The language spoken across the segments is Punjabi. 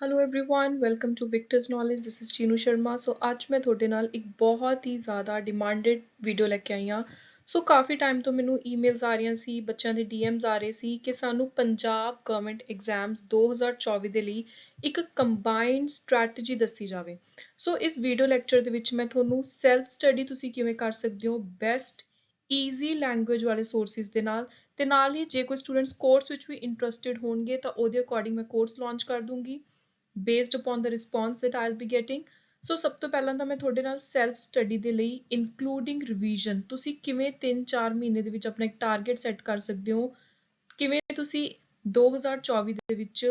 hello everyone welcome to Victors Knowledge this is Chinu Sharma so ਅੱਜ ਮੈਂ ਤੁਹਾਡੇ ਨਾਲ ਇੱਕ ਬਹੁਤ ਹੀ ਜ਼ਿਆਦਾ ਡਿਮਾਂਡਡ ਵੀਡੀਓ ਲੈ ਕੇ ਆਈ ਹਾਂ ਸੋ ਕਾਫੀ ਟਾਈਮ ਤੋਂ ਮੈਨੂੰ ਈਮੇਲਸ ਆ ਰਹੀਆਂ ਸੀ ਬੱਚਿਆਂ ਦੇ ਡੀਐਮਸ ਆ ਰਹੇ ਸੀ ਕਿ ਸਾਨੂੰ ਪੰਜਾਬ ਗਵਰਨਮੈਂਟ ਐਗਜ਼ਾਮਸ 2024 ਦੇ ਲਈ ਇੱਕ ਕੰਬਾਈਨਡ ਸਟ੍ਰੈਟਜੀ ਦੱਸੀ ਜਾਵੇ ਸੋ ਇਸ ਵੀਡੀਓ ਲੈਕਚਰ ਦੇ ਵਿੱਚ ਮੈਂ ਤੁਹਾਨੂੰ ਸੈਲਫ ਸਟੱਡੀ ਤੁਸੀਂ ਕਿਵੇਂ ਕਰ ਸਕਦੇ ਹੋ ਬੈਸਟ ਈਜ਼ੀ ਲੈਂਗੁਏਜ ਵਾਲੇ ਸੋਰਸਿਸ ਦੇ ਨਾਲ ਤੇ ਨਾਲ ਹੀ ਜੇ ਕੋਈ ਸਟੂਡੈਂਟਸ ਕੋਰਸ ਵਿੱਚ ਵੀ ਇੰਟਰਸਟਿਡ ਹੋਣਗੇ ਤਾਂ ਉਹਦੇ ਅਕੋਰਡਿੰਗ ਮੈਂ ਕੋਰਸ ਲਾਂਚ ਕਰ ਦੂੰਗੀ based upon the response that I'll be getting. ਸੋ ਸਭ ਤੋਂ ਪਹਿਲਾਂ ਤਾਂ ਮੈਂ ਤੁਹਾਡੇ ਨਾਲ ਸੈਲਫ ਸਟੱਡੀ ਦੇ ਲਈ ਇਨਕਲੂਡਿੰਗ ਰਿਵੀਜ਼ਨ ਤੁਸੀਂ ਕਿਵੇਂ 3-4 ਮਹੀਨੇ ਦੇ ਵਿੱਚ ਆਪਣਾ ਇੱਕ ਟਾਰਗੇਟ ਸੈੱਟ ਕਰ ਸਕਦੇ ਹੋ ਕਿਵੇਂ ਤੁਸੀਂ 2024 ਦੇ ਵਿੱਚ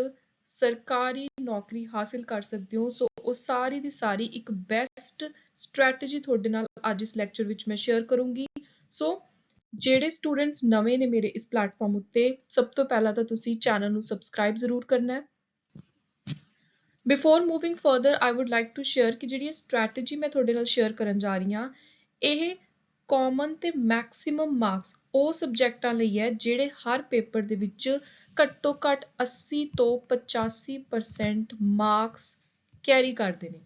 ਸਰਕਾਰੀ ਨੌਕਰੀ ਹਾਸਲ ਕਰ ਸਕਦੇ ਹੋ ਸੋ ਉਹ ਸਾਰੀ ਦੀ ਸਾਰੀ ਇੱਕ ਬੈਸਟ ਸਟ੍ਰੈਟਜੀ ਤੁਹਾਡੇ ਨਾਲ ਅੱਜ ਇਸ ਲੈਕਚਰ ਵਿੱਚ ਮੈਂ ਸ਼ੇਅਰ ਕਰੂੰਗੀ ਸੋ ਜਿਹੜੇ ਸਟੂਡੈਂਟਸ ਨਵੇਂ ਨੇ ਮੇਰੇ ਇਸ ਪਲੇਟਫਾਰਮ ਉੱਤੇ ਸਭ ਤੋਂ ਪਹਿਲਾਂ ਤਾਂ ਤੁਸੀਂ ਚੈਨਲ ਨੂੰ ਸਬਸਕ੍ਰਾਈਬ ਜ਼ਰੂਰ ਕਰਨਾ ਹੈ before moving further I would like to share ਕਿ ਜਿਹੜੀ ਸਟ੍ਰੈਟਜੀ ਮੈਂ ਤੁਹਾਡੇ ਨਾਲ ਸ਼ੇਅਰ ਕਰਨ ਜਾ ਰਹੀ ਹਾਂ, ਇਹ ਕਾਮਨ ਤੇ ਮੈਕਸਿਮਮ ਮਾਰਕਸ ਉਹ ਸਬਜੈਕਟਾਂ ਲਈ ਹੈ ਜਿਹੜੇ ਹਰ ਪੇਪਰ ਦੇ ਵਿੱਚ ਘੱਟੋ ਘੱਟ 80 ਤੋਂ 85% ਮਾਰਕਸ ਕੈਰੀ ਕਰਦੇ ਨੇ।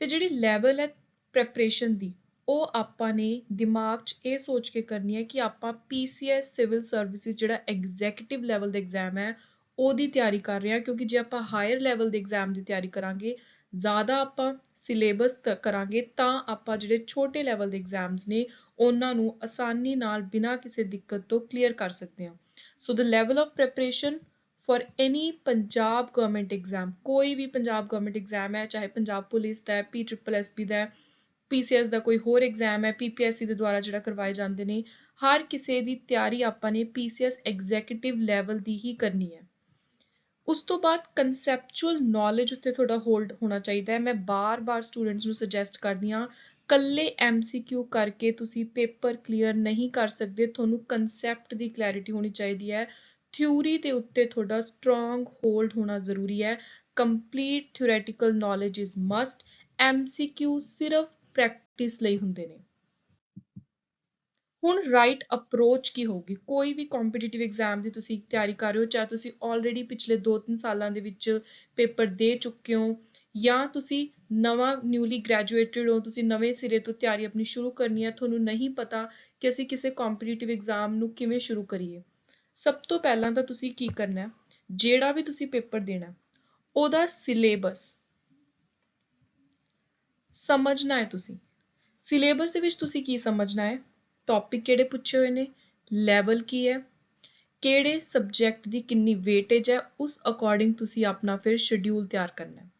ਤੇ ਜਿਹੜੀ ਲੈਵਲ ਹੈ ਪ੍ਰੈਪਰੇਸ਼ਨ ਦੀ, ਉਹ ਆਪਾਂ ਨੇ ਦਿਮਾਗ 'ਚ ਇਹ ਸੋਚ ਕੇ ਕਰਨੀ ਹੈ ਕਿ ਆਪਾਂ ਪੀਸੀਐਸ ਸਿਵਲ ਸਰਵਿਸਿਜ਼ ਜਿਹੜਾ ਐਗਜ਼ੈਕਟਿਵ ਲੈਵਲ ਦਾ ਐਗਜ਼ਾਮ ਹੈ ਉਹਦੀ ਤਿਆਰੀ ਕਰ ਰਹੇ ਹਾਂ, ਕਿਉਂਕਿ ਜੇ ਆਪਾਂ ਹਾਇਰ ਲੈਵਲ ਦੇ ਐਗਜ਼ਾਮ ਦੀ ਤਿਆਰੀ ਕਰਾਂਗੇ, ਜ਼ਿਆਦਾ ਆਪਾਂ ਸਿਲੇਬਸ ਕਰਾਂਗੇ, ਤਾਂ ਆਪਾਂ ਜਿਹੜੇ ਛੋਟੇ ਲੈਵਲ ਦੇ ਐਗਜ਼ਾਮਸ ਨੇ, ਉਹਨਾਂ ਨੂੰ ਆਸਾਨੀ ਨਾਲ ਬਿਨਾਂ ਕਿਸੇ ਦਿੱਕਤ ਤੋਂ ਕਲੀਅਰ ਕਰ ਸਕਦੇ ਹਾਂ। So the level of preparation for any Punjab government exam ਕੋਈ ਵੀ ਪੰਜਾਬ ਗਵਰਨਮੈਂਟ ਐਗਜ਼ਾਮ ਹੈ, ਚਾਹੇ ਪੰਜਾਬ ਪੁਲਿਸ ਦਾ ਹੈ ਪੀ ਟ੍ਰਿਪਲ ਐਸ ਪੀ ਦਾ ਹੈ ਪੀਸੀਐਸ ਦਾ ਕੋਈ ਹੋਰ ਐਗਜ਼ਾਮ ਹੈ ਪੀਪੀਐਸਸੀ ਦੇ ਦੁਆਰਾ ਜਿਹੜਾ ਕਰਵਾਏ ਜਾਂਦੇ ਨੇ, ਹਰ ਕਿਸੇ ਦੀ ਤਿਆਰੀ ਆਪਾਂ ਨੇ ਪੀਸੀਐਸ ਐਗਜ਼ੈਕਟਿਵ ਲੈਵਲ ਦੀ ਹੀ ਕਰਨੀ ਹੈ। ਉਸ ਤੋਂ ਬਾਅਦ ਕਨਸੈਪਚੁਅਲ ਨੌਲੇਜ ਉੱਤੇ ਤੁਹਾਡਾ ਹੋਲਡ ਹੋਣਾ ਚਾਹੀਦਾ ਹੈ। ਮੈਂ ਬਾਰ-ਬਾਰ ਸਟੂਡੈਂਟਸ ਨੂੰ ਸੁਜੈਸਟ ਕਰਦੀ ਹਾਂ ਕੱਲੇ ਐਮਸੀਕਿਊ ਕਰਕੇ ਤੁਸੀਂ ਪੇਪਰ ਕਲੀਅਰ ਨਹੀਂ ਕਰ ਸਕਦੇ। ਤੁਹਾਨੂੰ ਕਨਸੈਪਟ ਦੀ ਕਲੈਰਿਟੀ ਹੋਣੀ ਚਾਹੀਦੀ ਹੈ। ਥਿਊਰੀ ਦੇ ਉੱਤੇ ਤੁਹਾਡਾ ਸਟਰੋਂਗ ਹੋਲਡ ਹੋਣਾ ਜ਼ਰੂਰੀ ਹੈ। Complete theoretical knowledge is must MCQ ਸਿਰਫ ਪ੍ਰੈਕਟਿਸ ਲਈ ਹੁੰਦੇ ਨੇ। ਹੁਣ ਰਾਈਟ ਅਪਰੋਚ ਕੀ ਹੋਊਗੀ? ਕੋਈ ਵੀ ਕੰਪੀਟੀਟਿਵ ਐਗਜ਼ਾਮ ਦੀ ਤੁਸੀਂ ਤਿਆਰੀ ਕਰ ਰਹੇ ਹੋ, ਚਾਹੇ ਤੁਸੀਂ ਆਲਰੇਡੀ ਪਿਛਲੇ 2-3 ਸਾਲਾਂ ਦੇ ਵਿੱਚ ਪੇਪਰ ਦੇ ਚੁੱਕੇ ਹੋ, ਜਾਂ ਤੁਸੀਂ ਨਵਾਂ ਨਿਊਲੀ ਗ੍ਰੈਜੂਏਟਿਡ ਹੋ, ਤੁਸੀਂ ਨਵੇਂ ਸਿਰੇ ਤੋਂ ਤਿਆਰੀ ਆਪਣੀ ਸ਼ੁਰੂ ਕਰਨੀ ਹੈ, ਤੁਹਾਨੂੰ ਨਹੀਂ ਪਤਾ ਕਿ ਅਸੀਂ ਕਿਸੇ ਕੰਪੀਟੀਟਿਵ ਐਗਜ਼ਾਮ ਨੂੰ ਕਿਵੇਂ ਸ਼ੁਰੂ ਕਰੀਏ। ਸਭ ਤੋਂ ਪਹਿਲਾਂ ਤਾਂ ਤੁਸੀਂ ਕੀ ਕਰਨਾ ਜਿਹੜਾ ਵੀ ਤੁਸੀਂ ਪੇਪਰ ਦੇਣਾ ਉਹਦਾ ਸਿਲੇਬਸ ਸਮਝਣਾ ਹੈ ਤੁਸੀਂ। ਸਿਲੇਬਸ ਦੇ ਵਿੱਚ ਤੁਸੀਂ ਕੀ ਸਮਝਣਾ ਹੈ? ਟੌਪਿਕ ਕਿਹੜੇ ਪੁੱਛੇ ਹੋਏ ਨੇ? ਲੈਵਲ ਕੀ ਹੈ? ਕਿਹੜੇ ਸਬਜੈਕਟ ਦੀ ਕਿੰਨੀ ਵੇਟੇਜ ਹੈ? ਉਸ ਅਕੋਰਡਿੰਗ ਤੁਸੀਂ ਆਪਣਾ ਫਿਰ ਸ਼ਡਿਊਲ ਤਿਆਰ ਕਰਨਾ ਹੈ।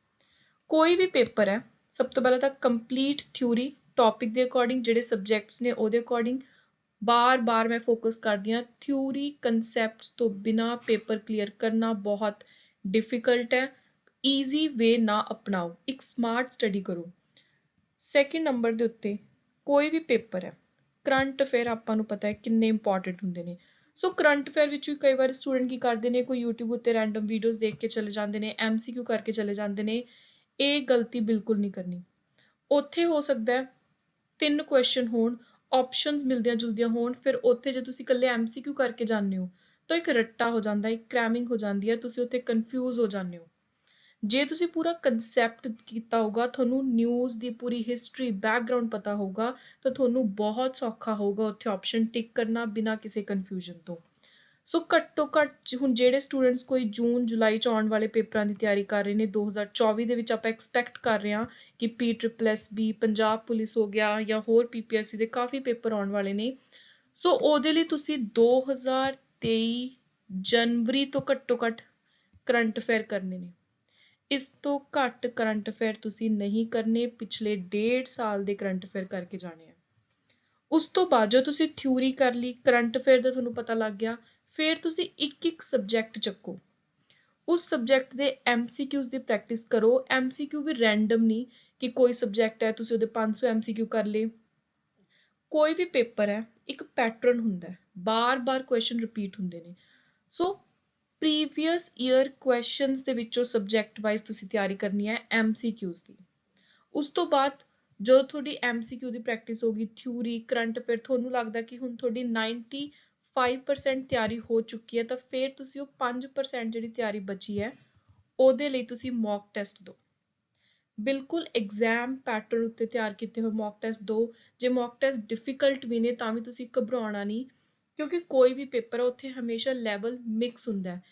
ਕੋਈ ਵੀ ਪੇਪਰ ਹੈ, ਸਭ ਤੋਂ ਪਹਿਲਾਂ ਤਾਂ ਕੰਪਲੀਟ ਥਿਊਰੀ ਟੌਪਿਕ ਦੇ ਅਕੋਰਡਿੰਗ ਜਿਹੜੇ ਸਬਜੈਕਟਸ ਨੇ ਉਹਦੇ ਅਕੋਰਡਿੰਗ ਬਾਰ-ਬਾਰ ਮੈਂ ਫੋਕਸ ਕਰਦੀ ਹਾਂ ਥਿਊਰੀ ਕਨਸੈਪਟਸ ਤੋਂ ਬਿਨਾ ਪੇਪਰ ਕਲੀਅਰ ਕਰਨਾ ਬਹੁਤ ਡਿਫਿਕਲਟ ਹੈ। ਈਜ਼ੀ ਵੇ ਨਾ ਅਪਣਾਓ, ਇੱਕ ਸਮਾਰਟ ਸਟੱਡੀ ਕਰੋ। ਸੈਕਿੰਡ ਨੰਬਰ ਦੇ ਉੱਤੇ ਕੋਈ ਵੀ ਪੇਪਰ ਹੈ ਕਰੰਟ ਅਫੇਅਰ ਆਪਾਂ ਨੂੰ ਪਤਾ ਹੈ ਕਿੰਨੇ ਇੰਪੋਰਟੈਂਟ ਹੁੰਦੇ ਨੇ। ਸੋ ਕਰੰਟ ਅਫੇਅਰ ਵਿੱਚ ਵੀ ਕਈ ਵਾਰ ਸਟੂਡੈਂਟ ਕੀ ਕਰਦੇ ਨੇ, ਕੋਈ YouTube ਉੱਤੇ ਰੈਂਡਮ ਵੀਡੀਓਜ਼ ਦੇਖ ਕੇ ਚਲੇ ਜਾਂਦੇ ਨੇ MCQ ਕਰਕੇ ਚਲੇ ਜਾਂਦੇ ਨੇ, ਇਹ ਗਲਤੀ ਬਿਲਕੁਲ ਨਹੀਂ ਕਰਨੀ। ਉੱਥੇ ਹੋ ਸਕਦਾ ਹੈ ਤਿੰਨ ਕੁਐਸਚਨ ਹੋਣ ਆਪਸ਼ਨਸ ਮਿਲਦੀਆਂ ਜੁਲਦੀਆਂ ਹੋਣ, ਫਿਰ ਉੱਥੇ ਜੇ ਤੁਸੀਂ ਇਕੱਲੇ MCQ ਕਰਕੇ ਜਾਂਦੇ ਹੋ, ਤਾਂ ਇੱਕ ਰੱਟਾ ਹੋ ਜਾਂਦਾ ਹੈ ਇੱਕ ਕ੍ਰੈਮਿੰਗ ਹੋ ਜਾਂਦੀ ਹੈ, ਤੁਸੀਂ ਉੱਥੇ ਕਨਫਿਊਜ਼ ਹੋ ਜਾਂਦੇ ਹੋ। ਜੇ ਤੁਸੀਂ ਪੂਰਾ ਕਨਸੈਪਟ ਕੀਤਾ ਹੋਊਗਾ, ਤੁਹਾਨੂੰ ਨਿਊਜ਼ ਦੀ ਪੂਰੀ ਹਿਸਟਰੀ ਬੈਕਗ੍ਰਾਉਂਡ ਪਤਾ ਹੋਊਗਾ, ਤਾਂ ਤੁਹਾਨੂੰ ਬਹੁਤ ਸੌਖਾ ਹੋਊਗਾ ਉੱਥੇ ਆਪਸ਼ਨ ਟਿਕ ਕਰਨਾ ਬਿਨਾਂ ਕਿਸੇ ਕਨਫਿਊਜ਼ਨ ਤੋਂ। ਸੋ ਘੱਟੋ ਘੱਟ ਹੁਣ ਜਿਹੜੇ ਸਟੂਡੈਂਟਸ ਕੋਈ ਜੂਨ, ਜੁਲਾਈ ਚ ਆਉਣ ਵਾਲੇ ਪੇਪਰਾਂ ਦੀ ਤਿਆਰੀ ਕਰ ਰਹੇ ਨੇ 2024 ਦੇ ਵਿੱਚ ਆਪਾਂ ਐਕਸਪੈਕਟ ਕਰ ਰਹੇ ਹਾਂ ਕਿ P triple S B Punjab police ਹੋ ਗਿਆ ਜਾਂ ਹੋਰ ਪੀਪੀਐਸਸੀ ਦੇ ਕਾਫੀ ਪੇਪਰ ਆਉਣ ਵਾਲੇ ਨੇ। ਸੋ ਉਹਦੇ ਲਈ ਤੁਸੀਂ 2023 ਜਨਵਰੀ ਤੋਂ ਘੱਟੋ ਘੱਟ ਕਰੰਟ ਅਫੇਅਰ ਕਰਨੇ ਨੇ। ਇਸ ਤੋਂ ਘੱਟ ਕਰੰਟ ਅਫੇਅਰ ਤੁਸੀਂ ਨਹੀਂ ਕਰਨੇ, ਪਿਛਲੇ ਡੇਢ ਸਾਲ ਦੇ ਕਰੰਟ ਅਫੇਅਰ ਕਰਕੇ ਜਾਣੇ ਆ। ਉਸ ਤੋਂ ਬਾਅਦ ਜੋ ਤੁਸੀਂ ਥਿਊਰੀ ਕਰ ਲਈ, ਕਰੰਟ ਅਫੇਅਰ ਦਾ ਤੁਹਾਨੂੰ ਪਤਾ ਲੱਗ ਗਿਆ, ਫਿਰ ਤੁਸੀਂ ਇੱਕ ਇੱਕ ਸਬਜੈਕਟ ਚੱਕੋ। ਉਸ ਸਬਜੈਕਟ ਦੇ ਐਮਸੀਕਿਊਜ਼ ਦੀ ਪ੍ਰੈਕਟਿਸ ਕਰੋ। ਐਮਸੀਕਿਊ ਵੀ ਰੈਂਡਮ ਨਹੀਂ ਕਿ ਕੋਈ ਸਬਜੈਕਟ ਹੈ, ਤੁਸੀਂ ਉਹਦੇ 500 ਐਮਸੀਕਿਊ ਕਰ ਲਏ। ਕੋਈ ਵੀ ਪੇਪਰ ਹੈ, ਇੱਕ ਪੈਟਰਨ ਹੁੰਦਾ ਹੈ। ਬਾਰ-ਬਾਰ ਕੁਐਸਚਨ ਰਿਪੀਟ ਹੁੰਦੇ ਨੇ। ਸੋ ਪ੍ਰੀਵੀਅਸ ਈਅਰ ਕੁਐਸਚਨਸ ਦੇ ਵਿੱਚੋਂ ਸਬਜੈਕਟ ਵਾਈਜ਼ ਤੁਸੀਂ ਤਿਆਰੀ ਕਰਨੀ ਹੈ ਐਮਸੀਕਿਊਜ਼ ਦੀ। ਉਸ ਤੋਂ ਬਾਅਦ ਜਦੋਂ ਤੁਹਾਡੀ ਐਮਸੀਕਿਊ ਦੀ ਪ੍ਰੈਕਟਿਸ ਹੋਗੀ ਥਿਊਰੀ ਕਰੰਟ ਅਫੇਅਰ ਤੁਹਾਨੂੰ ਲੱਗਦਾ ਕਿ ਹੁਣ ਤੁਹਾਡੀ 95% ਤਿਆਰੀ ਹੋ ਚੁੱਕੀ ਹੈ ਤਾਂ ਫਿਰ ਤੁਸੀਂ ਉਹ 5% ਜਿਹੜੀ ਤਿਆਰੀ ਬਚੀ ਹੈ, ਉਹਦੇ ਲਈ ਤੁਸੀਂ ਮੌਕ ਟੈਸਟ ਦਿਓ। ਬਿਲਕੁਲ ਐਗਜ਼ਾਮ ਪੈਟਰਨ ਉੱਤੇ ਤਿਆਰ ਕੀਤੇ ਹੋਏ ਮੌਕ ਟੈਸਟ ਦਿਓ। ਜੇ ਮੌਕ ਟੈਸਟ ਡਿਫਿਕਲਟ ਵੀ ਨੇ ਤਾਂ ਵੀ ਤੁਸੀਂ ਘਬਰਾਉਣਾ ਨਹੀਂ। ਕਿਉਂਕਿ ਕੋਈ ਵੀ ਪੇਪਰ ਹੈ ਉੱਥੇ ਹਮੇਸ਼ਾ ਲੈਵਲ ਮਿਕਸ ਹੁੰਦਾ ਹੈ।